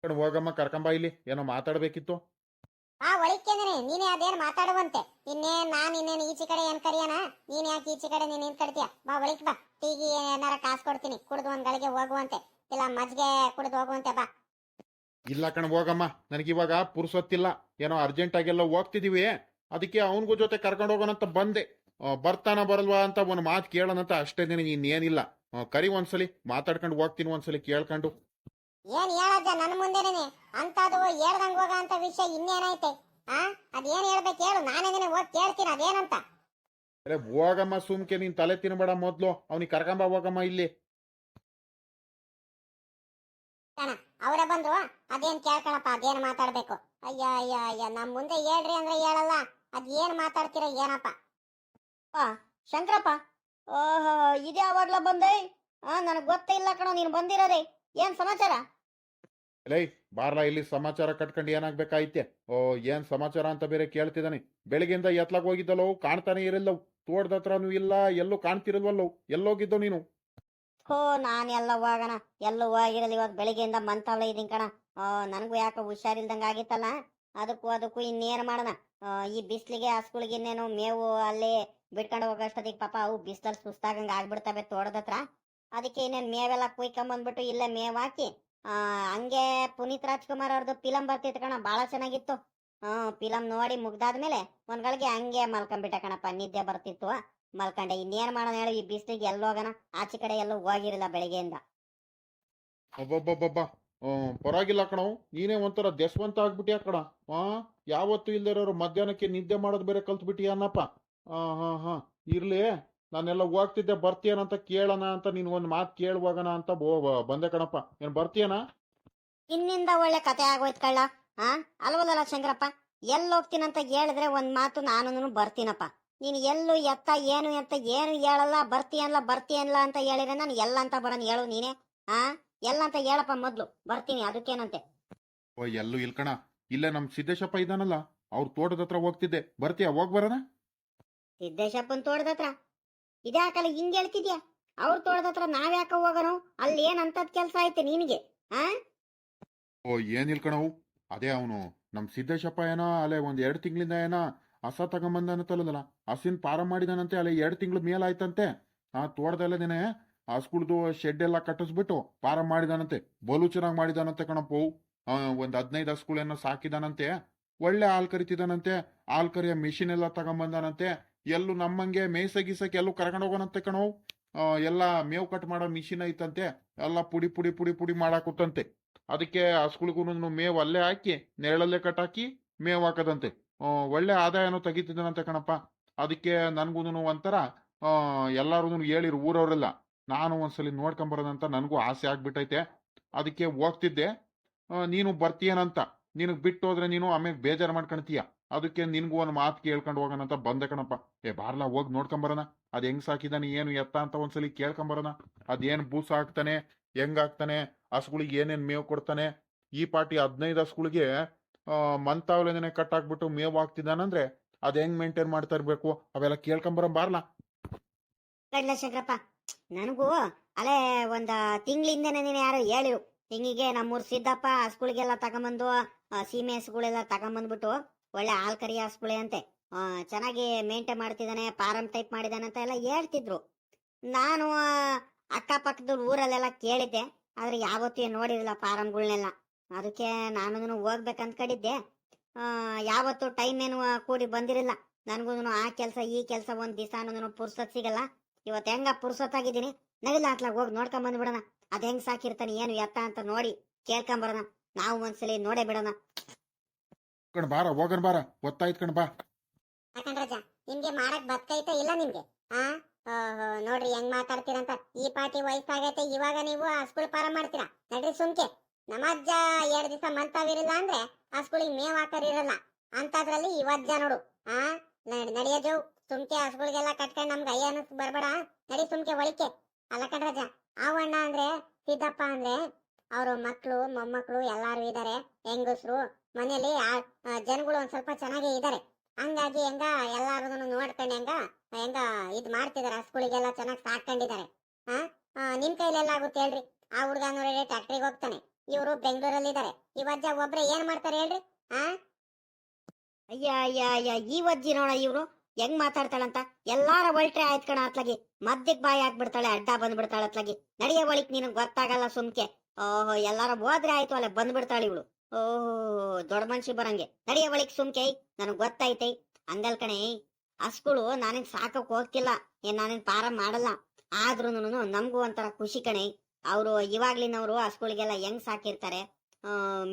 ಹೋಗಮ್ಮ ಕರ್ಕಂಬ ಇಲ್ಲಿ. ಏನೋ ಮಾತಾಡ್ಬೇಕಿತ್ತು. ಆ ಒಳಿಕೇಂದ್ರೆ ನೀನೇ ಅದೇನ್ ಮಾತಾಡುವಂತೆ. ಇನ್ನೇನ್ ನಾನ್ ಇನ್ನೇನ್ ಈಚೆ ಕಡೆ ಏನ್ ಕರಿಯಣ? ನೀನ್ ಯಾಕೆ ಈಚೆ ಕಡೆ ನೀನ್ ಏನ್ ಕರಿತೀಯ ಬಾ ಒಳಿಕ್ ಬಾ. ಟೀಗಿ ಏನಾರ ಕಾಸು ಕೊಡ್ತೀನಿ. ಕುಡ್ದು ಒಂದ್ ಗಳಿಗೆ ಹೋಗುವಂತೆ. ಇಲ್ಲ ಮಜ್ಗೆ ಕುಡಿದು ಹೋಗುವಂತೆ ಬಾ. ಇಲ್ಲ ಕಣ ಹೋಗಮ್ಮ. ನನಗಿವಾಗ ಪುರ್ಸೊತ್ತಿಲ್ಲ. ಏನೋ ಅರ್ಜೆಂಟ್ ಆಗೆಲ್ಲ ಹೋಗ್ತಿದೀವಿ. ಅದಕ್ಕೆ ಅವನಿಗೂ ಜೊತೆ ಕರ್ಕೊಂಡು ಹೋಗೋಣಂತ ಬಂದೆ. ಆ, ಬರ್ತಾನ ಬರಲ್ವಾ ಅಂತ ಒಂದು ಮಾತು ಕೇಳೋಣಂತ ಅಷ್ಟೇ ನಿನಗೆ ಇನ್ನೇನಿಲ್ಲ. ಆ, ಕರಿ ಒಂದ್ಸಲಿ ಮಾತಾಡ್ಕೊಂಡು ಹೋಗ್ತೀನಿ ಒಂದ್ಸಲಿ ಕೇಳ್ಕೊಂಡು. ಏನ್ ಹೇಳಜ್ಜ ನನ್ನ ಮುಂದೆನೇ ಅಂತದು ಹೇಳ್ದಂಗ್ ಹೋಗ ಅಂತ ವಿಷಯ ಇನ್ನೇನೈತೆ? ಆ ಅದೇನ್ ಹೇಳ್ಬೇಕು ಹೇಳು. ನಾನೇನೆ ಹೋಗಿ ಕೇಳ್ತೀನಿ ಅದೇನಂತ. ಅರೆ ಹೋಗಮ್ಮ ಸುಮ್ಕೆ ನೀನ್ ತಲೆ ತಿನ್ಬೇಡ ಮೊದ್ಲು. ಅವ್ನಿಗೆ ಕರ್ಕೊಂಬ ಹೋಗಮ್ಮ ಇಲ್ಲಿ. ಕಣ ಅವರ ಬಂದ್ರು. ಅದೇನ್ ಕೇಳ್ಕಣಪ್ಪ ಅದೇನ್ ಮಾತಾಡ್ಬೇಕು? ಅಯ್ಯ ಅಯ್ಯ ಅಯ್ಯ ನಮ್ ಮುಂದೆ ಹೇಳ್ರಿ ಅಂದ್ರೆ ಹೇಳಲ್ಲ. ಅದ್ ಏನ್ ಮಾತಾಡ್ತೀರ ಏನಪ್ಪ? ಶಂಕರಪ್ಪ. ಓಹೋ ಇದೇ ಯಾವಾಗ್ಲ ಬಂದೆ? ಆ ನನಗ್ ಗೊತ್ತೇ ಇಲ್ಲ ಕಣೋ ನೀನು ಬಂದಿರೋದೇ. ಏನ್ ಸಮಾಚಾರ? ಲೈ ಬಾರ್ಲಾ ಇಲ್ಲಿ ಸಮಾಚಾರ ಕಟ್ಕೊಂಡು ಏನಾಗ್ಬೇಕಾಯ್ತೆ? ಓ ಏನ್ ಸಮಾಚಾರ ಅಂತ ಬೇರೆ ಕೇಳ್ತಿದ್ದಾನೆ. ಬೆಳಗ್ಗೆಯಿಂದ ಎತ್ಲಾಗ ಹೋಗಿದ್ದಲ್ಲೋ ಕಾಣ್ತಾನೆ ಇರಲ್ಲವು ತೋಟದ ಹತ್ರನೂ ಇಲ್ಲ ಎಲ್ಲೂ ಕಾಣ್ತಿರಲ್ವಲ್ಲೋ. ಎಲ್ಲೋಗಿದ್ದೋ ನೀನು? ಹೋ ನಾನು ಎಲ್ಲ ಹೋಗೋಣ. ಎಲ್ಲೂ ಹೋಗಿರಲಿ ಇವಾಗ ಬೆಳಿಗ್ಗೆಯಿಂದ ಮಂತವಳ ಇದೀನಿ ಕಣ. ನನಗೂ ಯಾಕೆ ಹುಷಾರಿಲ್ದಂಗ ಆಗಿತ್ತಲ್ಲ. ಅದಕ್ಕೂ ಅದಕ್ಕೂ ಇನ್ನೇನು ಮಾಡೋಣ. ಈ ಬಿಸ್ಲಿಗೆ ಹಸ್ಗಳಿಗೆ ಇನ್ನೇನು ಮೇವು ಅಲ್ಲಿ ಬಿಟ್ಕೊಂಡು ಹೋಗೋಷ್ಟೊತ್ತಿಗೆ ಪಾಪ ಅವು ಬಿಸಿಲಲ್ಲಿ ಸುಸ್ತಾಗಂಗ ಆಗ್ಬಿಡ್ತವೆ ತೋಡದತ್ರ ಅದಕ್ಕೆ ಇನ್ನೇನು ಮೇವೆಲ್ಲ ಕುಯ್ಕೊಂಬಂದ್ಬಿಟ್ಟು ಇಲ್ಲೇ ಮೇವು ಹಾಕಿ ಹಂಗೆ ಪುನೀತ್ ರಾಜ್ಕುಮಾರ್ ಅವ್ರದ್ದು ಫಿಲಂ ಬರ್ತಿತ್ತು ಕಣ, ಭಾಳ ಚೆನ್ನಾಗಿತ್ತು. ಹ್ಮ್ ಫಿಲಂ ನೋಡಿ ಮುಗ್ದಾದ್ಮೇಲೆ ಒಂದ್ಗಳಿಗೆ ಹಂಗೆ ಮಲ್ಕೊಂಬಿಟ್ಟೆ ಕಣಪ್ಪ, ನಿದ್ದೆ ಬರ್ತಿತ್ತು. ಮಲ್ಕೊಂಡೆ ಇನ್ನೇನ್ ಮಾಡೋಣ ಹೇಳಿ ಈ ಬಿಸಿಲಿಗೆ ಎಲ್ಲ ಹೋಗೋಣ ಆಚೆ ಕಡೆ ಎಲ್ಲೂ ಹೋಗಿರಲಿಲ್ಲ ಬೆಳಿಗ್ಗೆಯಿಂದ. ಒಬ್ಬೊಬ್ಬೊಬ್ಬ ಪರವಾಗಿಲ್ಲ ಕಣ ನೀನೇ ಒಂಥರ ದೇಶವಂತ ಆಗ್ಬಿಟ್ಯಾ ಕಣ? ಹಾ ಯಾವತ್ತು ಇಲ್ದಿರೋರು ಮಧ್ಯಾಹ್ನಕ್ಕೆ ನಿದ್ದೆ ಮಾಡೋದು ಬೇರೆ ಕಲ್ತು ಅನ್ನಪ್ಪ? ಹಾ ಹಾ ಹಾ ಇರ್ಲಿ ನಾನೆಲ್ಲ ಹೋಗ್ತಿದ್ದೆ ಬರ್ತೀಯನಂತ ಕೇಳೋಣ ಅಂತ ನೀನು ಒಂದು ಮಾತು ಕೇಳುವಾಗಣ ಅಂತ ಬೋ- ಬಂದೆ ಕಣಪ್ಪ. ಏನ್ ಬರ್ತೀಯನ? ಇನ್ನಿಂದ ಒಳ್ಳೆ ಕತೆ ಆಗೋಯ್ತು ಕಳ್ಳ ಹಾ ಅಲ್ವಲ್ಲ ಶಂಕರಪ್ಪ? ಎಲ್ಲಿ ಹೋಗ್ತೀನಂತ ಹೇಳಿದ್ರೆ ಒಂದ್ ಮಾತು ನಾನು ಬರ್ತೀನಪ್ಪ. ನೀನು ಎಲ್ಲೂ ಎತ್ತ ಏನು ಎತ್ತ ಏನು ಹೇಳಲ್ಲ ಬರ್ತೀಯನ್ಲ ಬರ್ತೀಯನ್ಲ ಅಂತ ಹೇಳಿದ್ರೆ ನಾನು ಎಲ್ಲ ಅಂತ ಬರನ್ ಹೇಳು ನೀನೇ. ಆ? ಎಲ್ಲ ಅಂತ ಹೇಳಪ್ಪ ಮೊದ್ಲು ಬರ್ತೀನಿ ಅದಕ್ಕೇನಂತೆ. ಓ ಎಲ್ಲೂ ಇಲ್ಕಣ ಇಲ್ಲ ನಮ್ ಸಿದ್ದೇಶಪ್ಪ ಇದಾನಲ್ಲ ಅವ್ರ ತೋಟದ ಹತ್ರ ಹೋಗ್ತಿದ್ದೆ. ಬರ್ತೀಯ ಹೋಗ್ ಬರೋಣ? ಸಿದ್ದೇಶಪ್ಪನ್ ತೋಟದ ಹತ್ರ? ಇದ್ಯಾಕಲ್ಲ ಹಿಂಗ್ ಹೇಳ್ತಿದ್ಯಾ? ಅವ್ರ ತೋಟದ ಹತ್ರ ನಾವ್ಯಾಕ ಹೋಗೋನು? ಅಲ್ಲಿ ಏನ್ ಅಂತದ್ ಕೆಲ್ಸ ಐತೆ ನಿನಗೆ ಆ? ಓ ಏನ್ ಇಲ್ಕಣವು ಅದೇ ಅವನು. ನಮ್ ಸಿದ್ದೇಶಪ್ಪ ಏನೋ ಅಲ್ಲೇ ಒಂದ್ ಎರಡ್ ತಿಂಗಳಿಂದ ಏನೋ ಹಸ ತಗೊಂಬಂದನತ್ತಲ್ಲ ಹಸಿನ ಪಾರ ಮಾಡಿದಾನಂತೆ ಅಲ್ಲೇ ಎರಡು ತಿಂಗಳು ಮೇಲಾಯ್ತಂತೆ ಆ ತೋಟದಲ್ಲದೇನೆ ಹಸ್ಗುಳ್ದು ಶೆಡ್ ಎಲ್ಲ ಕಟ್ಟಿಸ್ಬಿಟ್ಟು ಪಾರ ಮಾಡಿದಾನಂತೆ. ಬಲು ಚೆನ್ನಾಗಿ ಮಾಡಿದಾನಂತೆ ಕಣಪ್ಪು. ಒಂದು ಹದಿನೈದು ಹಸ್ಗಳೇನೋ ಸಾಕಿದಾನಂತೆ. ಒಳ್ಳೆ ಹಾಲು ಕರಿತಿದಾನಂತೆ. ಹಾಲು ಕರಿಯ ಮಿಷಿನ್ ಎಲ್ಲ ತಗೊಂಬಂದಾನಂತೆ. ಎಲ್ಲೂ ನಮ್ಮಂಗೆ ಮೇಯ್ಸ ಗೀಸಕ್ಕೆ ಎಲ್ಲೂ ಕರ್ಕೊಂಡು ಹೋಗೋಣಂತೆ ಕಣವು ಎಲ್ಲ ಮೇವು ಕಟ್ ಮಾಡೋ ಮಿಷಿನ್ ಐತಂತೆ. ಎಲ್ಲ ಪುಡಿ ಪುಡಿ ಪುಡಿ ಪುಡಿ ಮಾಡಾಕುತ್ತಂತೆ. ಅದಕ್ಕೆ ಹಸ್ಗಳಿಗೂ ಮೇವು ಅಲ್ಲೇ ಹಾಕಿ, ನೆರಳಲ್ಲೇ ಕಟ್ಟಾಕಿ ಮೇವು ಹಾಕದಂತೆ. ಒಳ್ಳೆ ಆದಾಯನೂ ತೆಗಿತಿದ್ದಾನಂತೆ ಕಣಪ್ಪ. ಅದಕ್ಕೆ ನನ್ಗೂ ಒಂಥರ ಎಲ್ಲಾರು ಹೇಳಿರು ಊರವರೆಲ್ಲ. ನಾನು ಒಂದ್ಸಲಿ ನೋಡ್ಕೊಂಬರೋದಂತ ನನಗೂ ಆಸೆ ಆಗ್ಬಿಟ್ಟೈತೆ. ಅದಕ್ಕೆ ಹೋಗ್ತಿದ್ದೆ. ನೀನು ಬರ್ತೀಯನಂತ. ನಿನಗೆ ಬಿಟ್ಟು ಹೋದ್ರೆ ನೀನು ಆಮೇಲೆ ಬೇಜಾರು ಮಾಡ್ಕೊಳ್ತೀಯ ಅದಕ್ಕೆ ನಿನ್ಗೂ ಒಂದು ಮಾತು ಕೇಳ್ಕೊಂಡು ಹೋಗೋಣ ಅಂತ ಬಂದೆ ಕಣಪ್ಪ. ಏ, ಬಾರ್ಲಾ, ಹೋಗಿ ನೋಡ್ಕೊಂಬರೋಣ ಅದು ಹೆಂಗ್ ಸಾಕಿದಾನೆ, ಏನು ಎತ್ತ ಅಂತ ಒಂದ್ಸಲಿ ಕೇಳ್ಕೊಂಬರೋಣ ಅದೇನು ಬೂಸ ಹಾಕ್ತಾನೆ, ಹೆಂಗ್ ಹಾಕ್ತಾನೆ ಹಸುಗಳಿಗೆ ಏನೇನು ಮೇವು ಕೊಡ್ತಾನೆ. ಈ ಪಾಟಿ ಹದಿನೈದು ಹಸುಗಳಿಗೆ ಮಂತಾವಲೆನೆ ಕಟ್ ಹಾಕ್ಬಿಟ್ಟು ಮೇವು ಹಾಕ್ತಿದ್ದಾನಂದ್ರೆ ಅದ್ ಹೆಂಗ್ ಮೇಂಟೈನ್ ಮಾಡ್ತಾ ಇರ್ಬೇಕು? ಅವೆಲ್ಲ ಕೇಳ್ಕೊಂಬರ ಬಾರ್ಲಾ. ಕಡ್ಲ ಶಂಕರಪ್ಪ, ನನಗೂ ಅಲ್ಲೇ ಒಂದ ತಿಂಗಳಿಂದನೇ ನೀನು ಯಾರು ಹೇಳಿರು. ಹಿಂಗಿಗೆ ನಮ್ಮೂರ್ ಸಿದ್ದಪ್ಪ ಹಸ್ಗಳಿಗೆಲ್ಲ ತಗೊಂಬಂದು ಸೀಮೆ ಹಸುಗಳೆಲ್ಲ ತಗೊಂಬಂದ್ಬಿಟ್ಟು ಒಳ್ಳೆ ಹಾಲ್ ಕರಿ ಹಸ್ಗುಳೆ ಅಂತೆ ಚೆನ್ನಾಗಿ ಮೇಂಟೈನ್ ಮಾಡ್ತಿದ್ದಾನೆ ಪಾರಂ ಟೈಪ್ ಮಾಡಿದಾನೆ ಅಂತ ಎಲ್ಲ ಹೇಳ್ತಿದ್ರು. ನಾನು ಅಕ್ಕಪಕ್ಕದ ಊರಲ್ಲೆಲ್ಲ ಕೇಳಿದ್ದೆ, ಆದ್ರೆ ಯಾವತ್ತೂ ನೋಡಿರಲ್ಲ ಪಾರಂಗಳ್ನೆಲ್ಲ ಅದಕ್ಕೆ ನಾನು ಆ, ಯಾವತ್ತು ಟೈಮ್ ಏನು ಕೂಡಿ ಬಂದಿರಲಿಲ್ಲ. ನನಗೂ ಆ ಕೆಲಸ ಈ ಕೆಲಸ ಒಂದು ದಿವಸ ಪುರ್ಸತ್ ಸಿಗಲ್ಲ. ಇವತ್ತು ಹೆಂಗ ಪುರ್ಸತ್ತಾಗಿದ್ದೀನಿ? ನವಿಲ್ಲ ಅತ್ಲಾಗ ಹೋಗಿ ನೋಡ್ಕೊಂಡ್ ಬಂದ್ಬಿಡೋಣ. ಅದ್ ಹೆಂಗ್ ಸಾಕಿರ್ತಾನೆ ಏನು ಎತ್ತ ಅಂತ ನೋಡಿ ಕೇಳ್ಕೊಂಬರೋಣ ನಾವು ಒಂದ್ಸಲಿ ನೋಡೇ ಬಿಡೋಣ. ಕಣ್ ಬಾರ ಹೋಗನ್ ಬಾರ. ಗೊತ್ತಾಯ್ತು ಕಣ್ ಬಾ. ಯಾಕಂದ್ರಜ ನಿಮ್ಗೆ ಮಾಡಕ್ ಬತ್ತೈತೆ ಇಲ್ಲ ನಿಮ್ಗೆ? ಆ? ಓಹೋ, ನೋಡ್ರಿ ಹೆಂಗ್ ಮಾತಾಡ್ತೀರಂತ. ಈ ಪಾರ್ಟಿ ವಯಸ್ಸಾಗೈತೆ ಇವಾಗ ನೀವು ಸ್ಕೂಲ್ ಪಾರ ಮಾಡ್ತೀರಾ? ನಡ್ರಿ ಸುಮ್ಕೆ. ನಮ್ಮಜ್ಜ ಎರಡ್ ದಿವಸ ಮಂತಾವಿರಲ್ಲ ಅಂದ್ರೆ ಸ್ಕೂಲಿಗೆ ಮೇವ್ ಹಾಕರಿರಲ್ಲ ಅಂತದ್ರಲ್ಲಿ ಇವಜ್ಜ ನೋಡು ಆ ನಡ್- ನಡಿಯೋದು ಸುಮ್ಕೆ ಹಸುಗಳಿಗೆಲ್ಲ ಕಟ್ಕೊಂಡು ನಮ್ಗೆ ಅಯ್ಯ ಅನ್ನಿಸ್ ಬರ್ಬೇಡ ನಡಿ ಸುಮ್ಕೆ ಒಳಿಕೆ. ಅಲ್ಲ ಕಣ್ರಜ ಆವಣ್ಣ ಅಂದ್ರೆ ಸಿದ್ದಪ್ಪ ಅಂದ್ರೆ ಅವರು ಮಕ್ಳು ಮೊಮ್ಮಕ್ಳು ಎಲ್ಲಾರು ಹೆಂಗಸ್ರು ಮನೇಲಿ ಆ, ಜನಗಳು ಒಂದ್ ಸ್ವಲ್ಪ ಚೆನ್ನಾಗೇ ಇದಾರೆ. ಹಂಗಾಗಿ ಹೆಂಗ ಎಲ್ಲಾರು ನೋಡ್ಕೊಂಡು ಹೆಂಗ ಹೆಂಗ ಇದ್ ಮಾಡ್ತಿದಾರೆ ಹಸ್ಗಳಿಗೆಲ್ಲ ಚೆನ್ನಾಗಿ ಸಾಕೊಂಡಿದ್ದಾರೆ ಹಾ ನಿಮ್ ಕೈಲೆಲ್ಲ ಆಗುತ್ತೆ ಹೇಳ್ರಿ. ಆ ಹುಡ್ಗ ನೋಡಿ ಟ್ಯಾಕ್ಟ್ರಿಗೆ ಹೋಗ್ತಾನೆ. ಇವರು ಬೆಂಗಳೂರಲ್ಲಿ ಇದಾರೆ ಈ ವಜ್ಜ ಒಬ್ರೆ ಏನ್ ಮಾಡ್ತಾರೆ ಹೇಳ್ರಿ? ಆ? ಅಯ್ಯ ಅಯ್ಯ ಅಯ್ಯ, ಈ ವಜ್ಜಿ ನೋಡ ಇವ್ರು. ಹೆಂಗ್ ಮಾತಾಡ್ತಾಳಂತ? ಎಲ್ಲಾರ ಒಳ್ಟ್ರೆ ಆಯ್ತ್ ಕಣ ಅತ್ಲಾಗಿ. ಮದ್ದಿಗ್ ಬಾಯಿ ಹಾಕ್ಬಿಡ್ತಾಳೆ, ಅಡ್ಡ ಬಂದ್ಬಿಡ್ತಾಳೆ ಅತ್ಲಾಗಿ. ನಡಿಯ ಒಳಿಕ್ ನಿನಗ್ ಗೊತ್ತಾಗಲ್ಲ ಸುಮ್ಕೆ. ಓಹೋ, ಎಲ್ಲಾರ ಹೋದ್ರೆ ಆಯ್ತು ಅಲ್ಲ ಬಂದ್ಬಿಡ್ತಾಳೆ ಇವಳು. ಓಹೋ, ದೊಡ್ಡ ಮನ್ಷಿ ಬರಂಗೆ. ನಡಿಯ ಒಳಿಕ್ ಸುಮ್ಕೆ ನನಗ್ ಗೊತ್ತೈತೆ. ಹಂಗಲ್ ಕಣೆ ಹಸ್ಗಳು ನಾನೇನ್ ಸಾಕಕ್ ಹೋಗ್ತಿಲ್ಲ. ಏನ್ ನಾನೇನ್ ಪಾರ ಮಾಡಲ್ಲ. ಆದ್ರೂ ನಮಗೂ ಒಂಥರ ಖುಷಿ ಕಣೆ. ಅವರು ಇವಾಗ್ಲಿನವರು ಹಸುಗಳಿಗೆಲ್ಲ ಹೆಂಗ್ ಸಾಕಿರ್ತಾರೆ?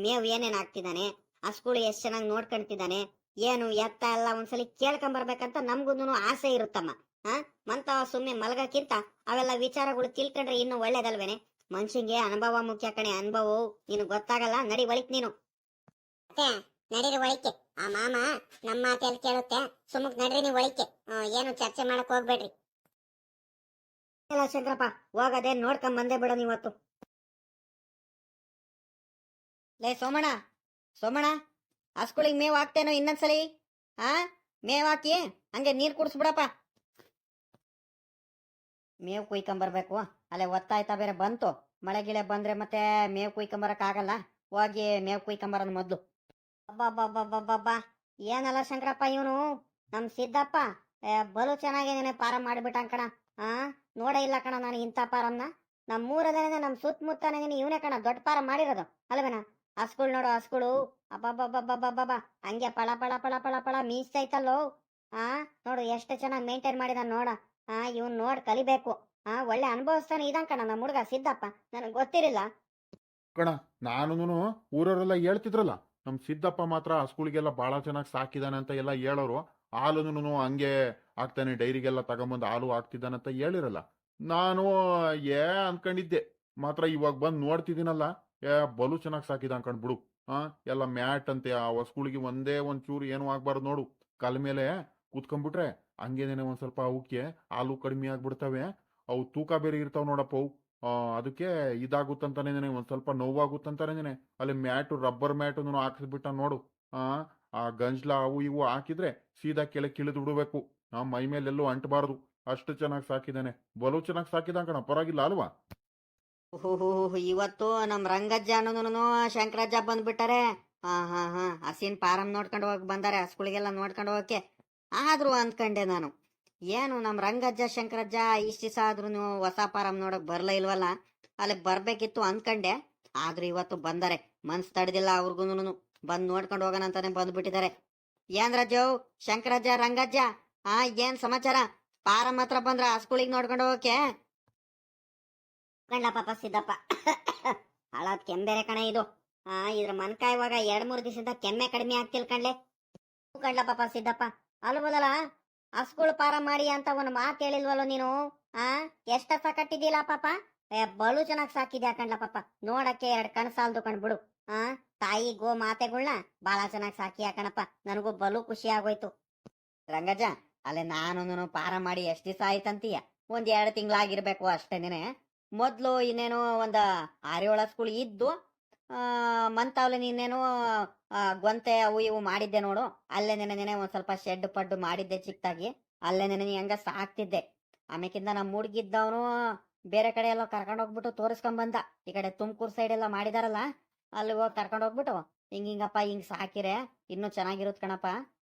ಮೇವ್ ಏನೇನ್ ಹಾಕ್ತಿದ್ದಾನೆ ಹಸುಗಳು ಎಷ್ಟ್ ಚೆನ್ನಾಗಿ ನೋಡ್ಕೊಂತಿದ್ದಾನೆ ಏನು ಎತ್ತ ಎಲ್ಲ ಒಂದ್ಸಲಿ ಕೇಳ್ಕೊಂಬರ್ಬೇಕಂತ ನಮ್ಗುನು ಆಸೆ ಇರುತ್ತಮ್ಮ. ಹ ಮಂತ ಸುಮ್ಮನೆ ಮಲಗಕ್ಕಿಂತ ಅವೆಲ್ಲ ವಿಚಾರಗಳು ತಿಳ್ಕೊಂಡ್ರೆ ಇನ್ನು ಒಳ್ಳೇದಲ್ವೇನೆ? ಮನ್ಷಂಗೆ ಅನುಭವ ಮುಖ್ಯ ಕಣೆ ಅನುಭವ ನೀನು ಗೊತ್ತಾಗಲ್ಲ? ನಡಿ ಒಳಿಕ್ ನೀನು. ನಡೀರಿ ಒಳಿಕೆ. ಆ ಮಾಮ ನಮ್ಮ ಮಾತೆಲ್ಲ ಕೇಳುತ್ತೆ. ಸುಮ್ಮಕ್ ನಡ್ರಿ ನೀವು ಒಳಿಕೆ. ಏನು ಚರ್ಚೆ ಮಾಡಕ್ ಹೋಗ್ಬೇಡ್ರಿ. ಎಲ್ಲ ಶಂಕರಪ್ಪ ಹೋಗದೆ ನೋಡ್ಕೊಂಡ್ ಬಂದೇ ಬಿಡೋಣ ಇವತ್ತು ಲೇ ಸೋಮಣ್ಣ ಸೋಮಣ್ಣ ಹಸ್ಗಳಿಗೆ ಮೇವ್ ಹಾಕ್ತೇನೋ ಇನ್ನೊಂದ್ಸಲಿ? ಆ ಮೇವ್ ಹಾಕಿ, ಹಂಗೆ ನೀರ್ ಕುಡಿಸ್ಬಿಡಪ್ಪ. ಮೇವ್ ಕುಯ್ಕೊಂಬರ್ಬೇಕು. ಅಲ್ಲೇ ಒತ್ತಾಯ್ತಾ ಬೇರೆ ಬಂತು. ಮಳೆ ಗಿಳೆ ಬಂದ್ರೆ ಮತ್ತೆ ಮೇವ್ ಕುಯ್ಕೊಂಬರಕ್ ಆಗಲ್ಲ. ಹೋಗಿ ಮೇವ್ ಕುಯ್ಕೊಂಬರೋದು ಮೊದ್ಲು. ಅಬ್ಬಬ್ಬಬ್ಬಬ್ಬಬ್ಬ ಏನಲ್ಲ ಶಂಕರಪ್ಪ ಇವನು? ನಮ್ ಸಿದ್ದಪ್ಪ. ಬಲು ಚೆನ್ನಾಗೇನೆ ಪಾರ ಮಾಡಿಬಿಟ್ಟ ಕಣ. ಆ? ನೋಡೇ ಇಲ್ಲ ಕಣ ನಾನು ಇಂಥ ಪಾರನ್ನ ನಮ್ಮ ಊರದೇನೆ ನಮ್ ಸುತ್ತಮುತ್ತನೇ ಇವನೇ ಕಣ ದೊಡ್ಡ ಪಾರ ಮಾಡಿರೋದು. ಅಲ್ವೇನ? ಹಸ್ಗಳು ನೋಡು, ಹಸ್ಗಳು. ಅಬ್ಬಬ್ಬಬ್ಬಬ್ಬಬ್ಬ ಹಂಗೆ ಪಳ ಪಳ ಪಳ ಪಳ ಪಳ ಮೀಸ್ತೈತಲ್ಲೋ ಆ? ನೋಡು ಎಷ್ಟು ಚೆನ್ನಾಗಿ ಮೇಂಟೈನ್ ಮಾಡಿದ ನೋಡ. ಆ? ಇವನ್ ನೋಡ್ ಕಲಿಬೇಕು. ಆ? ಒಳ್ಳೆ ಅನುಭವಿಸ್ತಾನೆ ಇದಂಗ್ ಕಣ ನಮ್ಮ ಹುಡುಗ ಸಿದ್ದಪ್ಪ. ನನಗೆ ಗೊತ್ತಿರಲಿಲ್ಲ. ಕಣ ನಾನು ಊರವರೆಲ್ಲ ಹೇಳ್ತಿದ್ರಲ್ಲ ನಮ್ ಸಿದ್ದಪ್ಪ ಮಾತ್ರ ಹಸ್ಗಳಿಗೆಲ್ಲ ಬಹಳ ಚೆನ್ನಾಗಿ ಸಾಕಿದಾನೆ ಅಂತ ಎಲ್ಲ ಹೇಳೋರು. ಹಾಲುನು ಹಂಗೆ ಹಾಕ್ತಾನೆ ಡೈರಿಗೆಲ್ಲ ತಗೊಂಬಂದು ಹಾಲು ಆಗ್ತಿದ್ದಾನಂತ ಹೇಳಿರಲ್ಲ. ನಾನು, ಏ, ಅನ್ಕೊಂಡಿದ್ದೆ. ಮಾತ್ರ ಇವಾಗ ಬಂದು ನೋಡ್ತಿದ್ದೀನಲ್ಲ. ಏ, ಬಲು ಚೆನ್ನಾಗಿ ಸಾಕಿದ ಅನ್ಕೊಂಡ್ಬಿಡು ಆ, ಎಲ್ಲ ಮ್ಯಾಟ್ ಅಂತೆ, ಆ ಹಸ್ಗಳಿಗೆ ಒಂದೇ ಒಂದ್ ಚೂರು ಏನು ಆಗ್ಬಾರ್ದು ನೋಡು. ಕಲ್ ಮೇಲೆ ಕೂತ್ಕೊಂಡ್ಬಿಟ್ರೆ ಹಂಗೇನೇನೆ ಒಂದ್ ಸ್ವಲ್ಪ ಅವಕ್ಕೆ ಹಾಲು ಕಡಿಮೆ ಆಗ್ಬಿಡ್ತವೆ. ಅವು ತೂಕ ಬೇರೆ ಇರ್ತಾವ ನೋಡಪ್ಪ ಅವು. ಅದಕ್ಕೆ ಇದಾಗುತ್ತಂತಾನೆ ಒಂದ್ ಸ್ವಲ್ಪ ನೋವಾಗುತ್ತಂತಾನೆ ಅಲ್ಲಿ ಮ್ಯಾಟು, ರಬ್ಬರ್ ಮ್ಯಾಟು ಹಾಕಿಸ್ಬಿಟ್ಟ ನೋಡು. ಆ ಆ ಗಂಜ್ಲ ಅವು ಇವು ಹಾಕಿದ್ರೆ ಸೀದಾ ಕೆಳಗೆ ಕಿಳಿದು ಬಿಡ್ಬೇಕು. ಆ ಮೈ ಮೇಲೆಲ್ಲೂ ಅಂಟಬಾರದು. ಅಷ್ಟು ಚೆನ್ನಾಗಿ ಸಾಕಿದಾನೆ ಬಲು ಚೆನ್ನಾಗಿ ಸಾಕಿದ ಕಣ, ಪರವಾಗಿಲ್ಲ ಅಲ್ವಾ? ಓಹೋ ಇವತ್ತು ನಮ್ ರಂಗಜ್ಜ ಅನ್ನೋನು ಶಂಕರಜ್ಜ ಬಂದ್ಬಿಟ್ಟಾರೆ. ಹಾ ಹಾ ಹಸಿನ್ ಪಾರಂ ನೋಡ್ಕೊಂಡು ಹೋಗಿ ಬಂದಾರೆ, ಹಸ್ಗಳಿಗೆಲ್ಲ ನೋಡ್ಕೊಂಡು ಹೋಗಕ್ಕೆ. ಆದ್ರೂ ಅಂದ್ಕೊಂಡೆ ನಾನು. ಏನು ನಮ್ಮ ರಂಗಜ್ಜ, ಶಂಕರಜ್ಜ ಇಷ್ಟ ದಿವಸ ಆದ್ರೂ ಹೊಸ ಪಾರಂ ನೋಡಕ್ ಬರ್ಲೇ ಇಲ್ವಲ್ಲ? ಅಲ್ಲಿ ಬರ್ಬೇಕಿತ್ತು ಅಂದ್ಕೊಂಡೆ. ಆದ್ರೂ ಇವತ್ತು ಬಂದಾರೆ. ಮನ್ಸ್ ತಡೆದಿಲ್ಲ ಅವ್ರಿಗೂನು ಬಂದ್ ನೋಡ್ಕೊಂಡು ಹೋಗೋಣ ಅಂತಾನೆ ಬಂದ್ಬಿಟ್ಟಿದ್ದಾರೆ ಏನ್ ರಜ್ಜು ಶಂಕರಜ್ಜ, ರಂಗಜ್ಜ? ಆ, ಏನ್ ಸಮಾಚಾರ? ಪಾರಮ್ಮ ಹತ್ರ ಬಂದ್ರ ಹಸ್ಗಳಿಗ್ ನೋಡ್ಕೊಂಡು ಹೋಗಕ್ಕೆ? ಕಂಡ ಪಾಪ ಸಿದ್ದಪ್ಪ. ಹಳದ್ ಕೆಂಬೇರೆ ಕಣ ಇದು. ಆ, ಇದ್ರ ಮನ್ಕಾಯ್ ಇವಾಗ ಎರಡ್ ಮೂರ್ ದಿವಸದಿಂದ ಕೆಮ್ಮೆ ಕಡಿಮೆ ಆಗ್ತಿಲ್ ಕಣ್ಲೆ. ಕಂಡ ಪಾಪ ಸಿದ್ದಪ್ಪ. ಅಲ್ಬೋದಲ್ಲ ಹಸ್ಗುಳ್ ಪಾರ ಮಾಡಿ ಅಂತ ಒಂದ್ ಮಾತ್ ಹೇಳಿಲ್ವಲ್ಲ ನೀನು? ಆ, ಎಷ್ಟ ಕಟ್ಟಿದೀಲ ಪಾಪ? ಏ, ಬಲು ಚೆನ್ನಾಗ್ ಸಾಕಿದ್ಯಾ ಕಣ್ಲ ಪಾಪ? ನೋಡಕ್ಕೆ ಎರಡ್ ಕಣ್ ಸಾಲ್ದು ಕಣ್ಬಿಡು ಆ, ತಾಯಿ ಗೋ ಮಾತೆಗಳ್ನ ಬಾಳ ಚೆನ್ನಾಗ್ ಸಾಕಿ ಕಣಪ್ಪ. ನನಗೂ ಬಲು ಖುಷಿ ಆಗೋಯ್ತು. ರಂಗಜ್ಜ ಅಲ್ಲೇ ನಾನು ಪಾರ ಮಾಡಿ ಎಷ್ಟು ದಿವಸ ಆಯ್ತಂತೀಯ? ಒಂದ್ ಎರಡು ತಿಂಗಳಾಗಿರ್ಬೇಕು ಅಷ್ಟೇನೆ ಮೊದ್ಲು ಇನ್ನೇನು ಒಂದ ಆರೇಳ ಸ್ಕೂಲ್ ಇದ್ದು ಮಂತಾವ್ಲೆ ಇನ್ನೇನು ಗೊಂತೆ ಅವು ಇವು ಮಾಡಿದ್ದೆ ನೋಡು. ಅಲ್ಲೇ ನೆನೆ ನೆನೆ ಒಂದ್ ಸ್ವಲ್ಪ ಶೆಡ್ ಪಡ್ಡು ಮಾಡಿದ್ದೆ ಚಿಕ್ಕದಾಗಿ ಅಲ್ಲೇ ನೆನೆ ಹೆಂಗ ಸಾಕ್ತಿದ್ದೆ. ಆಮೇಕಿಂದ ನಮ್ಮ ಮುಡ್ಗಿದ್ದವನು ಬೇರೆ ಕಡೆ ಎಲ್ಲ ಕರ್ಕೊಂಡ್ ಹೋಗ್ಬಿಟ್ಟು ತೋರಿಸ್ಕೊಂಡ್ ಬಂದ. ಈ ಕಡೆ ತುಮಕೂರು ಸೈಡ್ ಎಲ್ಲ ಮಾಡಿದಾರಲ್ಲ ಅಲ್ಲಿ ಹೋಗಿ ಕರ್ಕೊಂಡ್ ಹೋಗ್ಬಿಟ್ಟು, ಹಿಂಗ ಹಿಂಗಪ್ಪ ಹಿಂಗ್ ಸಾಕಿರೆ, ಇನ್ನೂ ಚೆನ್ನಾಗಿರುತ್ ಕಣಪ್ಪ.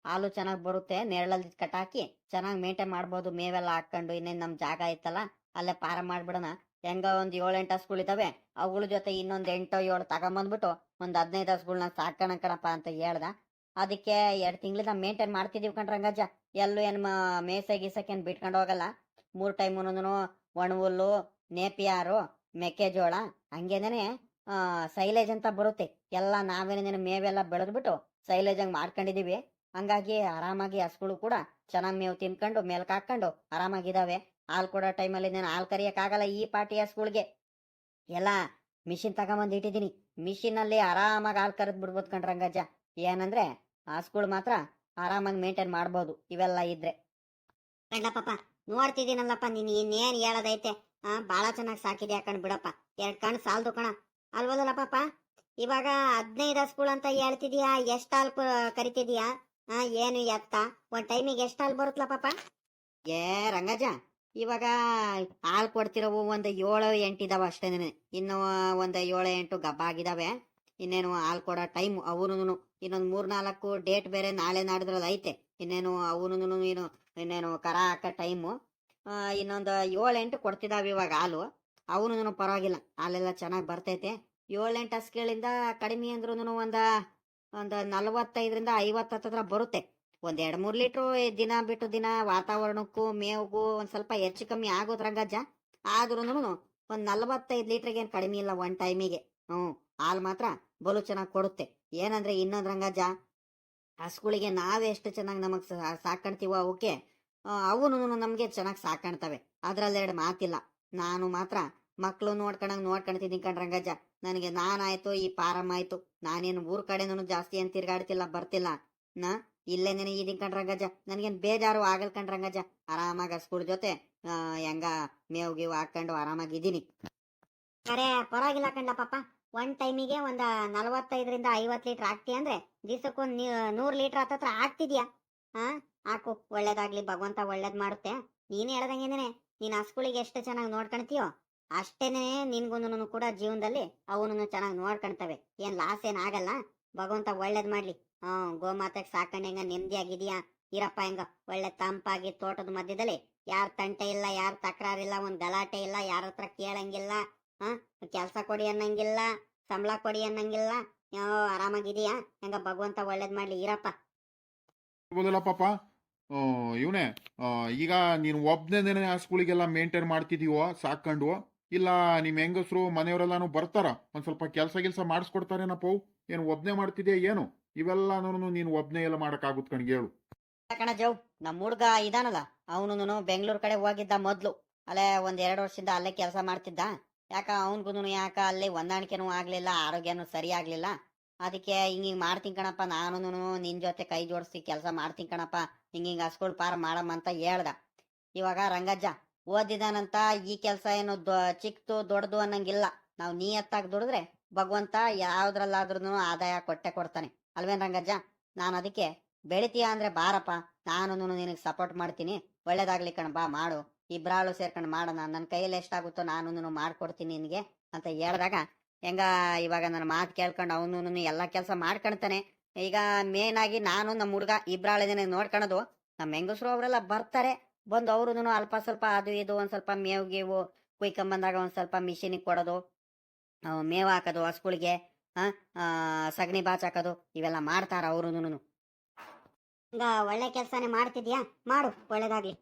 ಹಾಲು ಚೆನ್ನಾಗಿ ಬರುತ್ತೆ, ನೆರಳಲ್ಲಿ ಕಟ್ಟಾಕಿ ಚೆನ್ನಾಗಿ ಮೇಂಟೈನ್ ಮಾಡ್ಬೋದು. ಮೇವೆಲ್ಲ ಹಾಕೊಂಡು ಇನ್ನೇನು ನಮ್ಮ ಜಾಗ ಐತಲ್ಲ, ಅಲ್ಲೇ ಪಾರ ಮಾಡ್ಬಿಡೋಣ. ಹೆಂಗ ಒಂದು ಏಳೆಂಟು ಹಸುಗಳಿದ್ದಾವೆ ಅವುಗಳ ಜೊತೆ ಇನ್ನೊಂದು ಎಂಟು ಏಳು ತಗೊಂಬಂದ್ಬಿಟ್ಟು ಒಂದು ಹದಿನೈದು ಹಸುಗಳನ್ನ ಸಾಕೋಣ ಕಣಪ್ಪ ಅಂತ ಹೇಳ್ದ. ಅದಕ್ಕೆ ಎರಡು ತಿಂಗಳಿಂದ ಮೇಂಟೈನ್ ಮಾಡ್ತಿದೀವಿ ಕಣ್ರಂಗಜ್ಜ ಎಲ್ಲೂ ಏನು ಮೇಸೆ ಗೀಸಕ್ಕೆ ಏನ್ ಬಿಟ್ಕೊಂಡು ಹೋಗಲ್ಲ. ಮೂರು ಟೈಮ್ ಒಂದೊಂದು ಹುಲ್ಲು ನೇಪಿಯಾರು, ಮೆಕ್ಕೆಜೋಳ ಹಂಗೇನೆ ಸೈಲೇಜ್ ಅಂತ ಬರುತ್ತೆ. ಎಲ್ಲ ನಾವೇನೇನು ಮೇವೆಲ್ಲ ಬೆಳೆದ್ಬಿಟ್ಟು ಸೈಲೇಜ್ ಹಂಗೆ ಮಾಡ್ಕೊಂಡಿದೀವಿ. ಹಂಗಾಗಿ ಆರಾಮಾಗಿ ಹಸುಗಳು ಕೂಡ ಚೆನ್ನಾಗಿ ಮೇವು ತಿನ್ಕೊಂಡು, ಮೇಲ್ಕ್ ಹಾಕೊಂಡು ಆರಾಮಾಗಿದ್ದಾವೆ ಹಾಲು ಕೊಡೋ ಟೈಮಲ್ಲಿ ನಾನು ಹಾಲು ಕರಿಯೋಕ್ಕಾಗಲ್ಲ ಈ ಪಾಟಿ ಹಸುಗಳಿಗೆ. ಎಲ್ಲ ಮಿಷಿನ್ ತಗೊಂಬಂದು ಇಟ್ಟಿದ್ದೀನಿ. ಮಿಷಿನ್ ಅಲ್ಲಿ ಆರಾಮಾಗಿ ಹಾಲು ಕರೆದು ಬಿಡ್ಬೋದು ಕಣ್ರಂಗಜ್ಜ ಏನಂದ್ರೆ ಹಸುಗಳು ಮಾತ್ರ ಆರಾಮಾಗಿ ಮೇಂಟೈನ್ ಮಾಡ್ಬೋದು, ಇವೆಲ್ಲ ಇದ್ರೆ. ಕಂಡ ಪಾಪ, ನೋಡ್ತಿದ್ದೀನಲ್ಲಪ್ಪ ನೀನು ಇನ್ನೇನು ಹೇಳೋದೈತೆ. ಬಾಳ ಚೆನ್ನಾಗಿ ಸಾಕಿದ್ಯಾ ಕಣ್ ಬಿಡಪ್ಪ. ಎರಡು ಕಣ್ ಸಾಲ್ದು ಕಣ. ಅಲ್ವಲ್ಲ ಇವಾಗ ಹದಿನೈದು ಹಸುಗಳು ಅಂತ ಹೇಳ್ತಿದ್ದೀಯಾ ಎಷ್ಟು ಹಾಲು ಕರಿತಿದ್ಯಾ? ಆ, ಏನು ಎತ್ತ? ಒಂದ್ ಟೈಮಿಗೆ ಎಷ್ಟು ಹಾಲು ಬರುತ್ತಲ್ಲ ಪಾಪ? ಏ ರಂಗಜ ಇವಾಗ ಹಾಲು ಕೊಡ್ತಿರೋವು ಒಂದು ಏಳು, ಎಂಟು ಅಷ್ಟೇ ಅಷ್ಟೇನೆ ಇನ್ನು ಒಂದು ಏಳು, ಎಂಟು ಗಬ್ಬ ಆಗಿದಾವೆ. ಇನ್ನೇನು ಹಾಲು ಕೊಡೋ ಟೈಮ್ ಅವನು ಇನ್ನೊಂದು ಮೂರ್ ನಾಲ್ಕು ಡೇಟ್ ಬೇರೆ ನಾಳೆ ನಾಡಿದ್ರಲ್ಲಿ ಐತೆ. ಇನ್ನೇನು ಅವನು ಏನು, ಇನ್ನೇನು ಕರ ಹಾಕೋ ಟೈಮು. ಇನ್ನೊಂದು ಏಳು, ಎಂಟು ಕೊಡ್ತಿದಾವೆ ಇವಾಗ ಹಾಲು. ಅವನು ಪರವಾಗಿಲ್ಲ. ಹಾಲೆಲ್ಲ ಚೆನ್ನಾಗಿ ಬರ್ತೈತೆ. ಏಳೆಂಟು ಹಸ್ಗಳಿಂದ ಕಡಿಮೆ ಅಂದ್ರೂ ಒಂದ ಒಂದು ನಲವತ್ತೈದರಿಂದ ಐವತ್ತು ಹತ್ರ ಬರುತ್ತೆ. ಒಂದು ಎರಡು ಮೂರು ಲೀಟ್ರು ದಿನ ಬಿಟ್ಟು ದಿನ ವಾತಾವರಣಕ್ಕೂ, ಮೇವುಗೂ ಒಂದು ಸ್ವಲ್ಪ ಹೆಚ್ಚು ಕಮ್ಮಿ ಆಗೋದ್ ರಂಗಜ್ಜ ಆದ್ರೂ ಒಂದು ನಲವತ್ತೈದು ಲೀಟ್ರಿಗೆ ಏನು ಕಡಿಮೆ ಇಲ್ಲ ಒನ್ ಟೈಮಿಗೆ. ಹ್ಞೂ, ಹಾಲು ಮಾತ್ರ ಬಲು ಚೆನ್ನಾಗಿ ಕೊಡುತ್ತೆ. ಏನಂದ್ರೆ ಇನ್ನೊಂದು ರಂಗಜ್ಜ ಹಸುಗಳಿಗೆ ನಾವೇ ಎಷ್ಟು ಚೆನ್ನಾಗಿ ನಮಗೆ ಸಾಕಣ್ತೀವೋ ಅವಕ್ಕೆ ಅವನು ನಮಗೆ ಚೆನ್ನಾಗಿ ಸಾಕಣ್ತವೆ ಅದ್ರಲ್ಲೆರಡು ಮಾತಿಲ್ಲ. ನಾನು ಮಾತ್ರ ಮಕ್ಕಳು ನೋಡ್ಕೊಂಡಂಗೆ ನೋಡ್ಕೊಳ್ತಿದ್ದೀನಿ ಕಣ್ರಂಗಜ್ಜ ನನಗೆ ನಾನಾಯ್ತು, ಈ ಪಾರಮ್ಮ ಆಯ್ತು. ನಾನೇನು ಊರ್ ಕಡೆನೂ ಜಾಸ್ತಿ ಏನು ತಿರ್ಗಾಡ್ತಿಲ್ಲ, ಬರ್ತಿಲ್ಲ. ನಾ? ಇಲ್ಲೇ ನೆನೆ ಕಣ್ರ ಗಜ. ನನಗೇನು ಬೇಜಾರು ಆಗಲ್ ಕಣ್ರಂಗಜ್ಜ ಆರಾಮಾಗಿ ಹಸ್ಗುಳ ಜೊತೆ ಹೆಂಗ ಮೇವು ಗೀವು ಹಾಕೊಂಡು ಆರಾಮಾಗಿದ್ದೀನಿ ಅರೆ ಪರವಾಗಿಲ್ಲ ಕಂಡ ಪಾಪ ಒಂದ್ ಟೈಮಿಗೆ ಒಂದ ನಲವತ್ತೈದರಿಂದ ಐವತ್ ಲೀಟರ್ ಹಾಕ್ತಿ ಅಂದ್ರೆ ದಿವಸಕ್ಕೊಂದ್ ನೂರ್ ಲೀಟರ್ ಹತ್ತತ್ರ ಹಾಕ್ತಿದ್ಯಾ? ಹಾ ಹಾಕು. ಒಳ್ಳೇದಾಗ್ಲಿ, ಭಗವಂತ ಒಳ್ಳೇದ್ ಮಾಡುತ್ತೆ. ನೀನ್ ಹೇಳ್ದಂಗೆ ನೀನ್ ಹಸ್ಗಳಿಗೆ ಎಷ್ಟು ಚೆನ್ನಾಗಿ ನೋಡ್ಕೊಳ್ತೀಯೋ ಅಷ್ಟೇನೆ ನಿನ್ಗೊಂದು ಕೂಡ ಜೀವನದಲ್ಲಿ ಅವನನ್ನು ಚೆನ್ನಾಗಿ ನೋಡ್ಕೊಳ್ತವೆ ಏನ್ ಲಾಸ್ ಏನ್ ಆಗಲ್ಲ. ಭಗವಂತ ಒಳ್ಳೇದ್ ಮಾಡ್ಲಿ. ಹ್ಮ್ ಗೋಮಾತೆಗ್ ಸಾಕಣೆ ಹೆಂಗ ನೆಮ್ಮದಿಯಾಗಿದೀಯಾ ಇರಪ್ಪ ಹೆಂಗ? ಒಳ್ಳೆ ತಂಪಾಗಿ ತೋಟದ ಮಧ್ಯದಲ್ಲಿ ಯಾರ ತಂಟೆ ಇಲ್ಲ, ಯಾರ್ ತಕರಾರಿಲ್ಲ ಒಂದ್ ಗಲಾಟೆ ಇಲ್ಲ, ಯಾರ ಹತ್ರ ಕೇಳಂಗಿಲ್ಲ ಕೆಲ್ಸ ಕೊಡಿ ಅನ್ನಂಗಿಲ್ಲ, ಸಂಬಳ ಕೊಡಿ ಅನ್ನಂಗಿಲ್ಲ. ಆರಾಮಾಗಿದೀಯಾ? ಹೆಂಗ ಭಗವಂತ ಒಳ್ಳೇದ್ ಮಾಡ್ಲಿ, ಇರಪ್ಪ. ಪಾಪ. ಇವನೇ ಈಗ ನೀನು ಒಬ್ನೇ ಆ ಸ್ಕೂಲಿಗೆಲ್ಲ ಮೇಂಟೈನ್ ಮಾಡ್ತಿದೀವೋ ಸಾಕೊಂಡು ಇಲ್ಲ ನಿಮ್ಮ ಹೆಂಗಸರು ಮನೆಯವರೆಲ್ಲಾನು ಬರ್ತಾರ. ಒಂದ್ ಸ್ವಲ್ಪ ಕೆಲಸ ಗಿಲ್ಸ ಮಾಡಿಸ್ಕೊಡ್ತಾರೇನಪ್ಪ? ಏನು ಒಬ್ನೇ ಮಾಡ್ತಿದ್ಯಾ ಏನು? ಇವೆಲ್ಲನೂ ನೀನು ಒಬ್ನೇ ಎಲ್ಲ ಮಾಡಕ್ಕಾಗುತ್ತೆ ಕಣ್ಗೆ ಹೇಳು. ಕಣ ಜವ್ ನಮ್ಮ ಹುಡ್ಗ ಇದಾನಲ್ಲ ಅವನು ಬೆಂಗಳೂರು ಕಡೆ ಹೋಗಿದ್ದ ಮೊದ್ಲು. ಅಲ್ಲೇ ಒಂದ್ ಎರಡು ವರ್ಷದಿಂದ ಅಲ್ಲೇ ಕೆಲಸ ಮಾಡ್ತಿದ್ದ. ಯಾಕ ಅವನ್ಗುನು ಯಾಕ ಅಲ್ಲಿ ಹೊಂದಾಣಿಕೆನೂ ಆಗ್ಲಿಲ್ಲ, ಆರೋಗ್ಯನೂ ಸರಿ ಆಗ್ಲಿಲ್ಲ. ಅದಕ್ಕೆ ಹಿಂಗ್ ಹಿಂಗ್ ಮಾಡ್ತೀನಿ ಕಣಪ್ಪ ನಾನು ನಿನ್ ಜೊತೆ ಕೈ ಜೋಡಿಸಿ ಕೆಲಸ ಮಾಡ್ತೀನಿ ಕಣಪ್ಪ, ಹಿಂಗ್ ಹಿಂಗ್ ಹಸ್ಕೊಳ್ ಪಾರ ಮಾಡಮ್ಮ ಅಂತ ಹೇಳ್ದ. ಇವಾಗ ರಂಗಜ್ಜ ಓದಿದಾನಂತ ಈ ಕೆಲಸ ಏನು ಚಿಕ್ಕದು ದೊಡ್ಡದು ಅನ್ನಂಗಿಲ್ಲ. ನಾವು ನಿಯತ್ತಾಗಿ ದುಡಿದ್ರೆ ಭಗವಂತ ಯಾವ್ದ್ರಲ್ಲಾದ್ರೂ ಆದಾಯ ಕೊಟ್ಟೆ ಕೊಡ್ತಾನೆ. ಅಲ್ವೇನ್ ರಂಗಜ್ಜ? ನಾನು ಅದಕ್ಕೆ ಬೆಳಿತೀಯ ಅಂದ್ರೆ ಬಾರಪ್ಪ. ನಾನು ನಿನಗೆ ಸಪೋರ್ಟ್ ಮಾಡ್ತೀನಿ. ಒಳ್ಳೇದಾಗ್ಲಿ ಕಣ ಬಾ, ಮಾಡು. ಇಬ್ರಾಳು ಸೇರ್ಕೊಂಡು ಮಾಡೋಣ. ನನ್ನ ಕೈಯಲ್ಲಿ ಎಷ್ಟಾಗುತ್ತೋ ನಾನು ಮಾಡ್ಕೊಡ್ತೀನಿ ನಿನಗೆ ಅಂತ ಹೇಳಿದಾಗ ಹೆಂಗ ಇವಾಗ ನನ್ನ ಮಾತು ಕೇಳ್ಕೊಂಡು ಅವನು ಎಲ್ಲ ಕೆಲಸ ಮಾಡ್ಕೊಳ್ತಾನೆ ಈಗ ಮೇನ್ ಆಗಿ ನಾನು ನಮ್ಮ ಹುಡುಗ ಇಬ್ರಾಳಿದೇನೆ ನೋಡ್ಕೊಳೋದು ನಮ್ಮ ಹೆಂಗಸರು ಅವರೆಲ್ಲ ಬರ್ತಾರೆ. ಬಂದು ಅವ್ರದ್ದು ಅಲ್ಪ ಸ್ವಲ್ಪ ಅದು ಇದು, ಒಂದು ಸ್ವಲ್ಪ ಮೇವು ಗೇವು ಕುಯ್ಕೊಂಬಂದಾಗ ಒಂದು ಸ್ವಲ್ಪ ಮಿಷಿನಿಗೆ ಕೊಡೋದು ಮೇವು ಹಾಕೋದು ಹಸುಗಳಿಗೆ ಸಗಣಿ ಬಾಚ್ ಹಾಕೋದು, ಇವೆಲ್ಲ ಮಾಡ್ತಾರ ಹಿಂಗ ಒಳ್ಳೆ ಕೆಲಸನೇ ಮಾಡ್ತಿದ್ಯಾ? ಮಾಡು, ಒಳ್ಳೇದಾಗ್ಲಿ.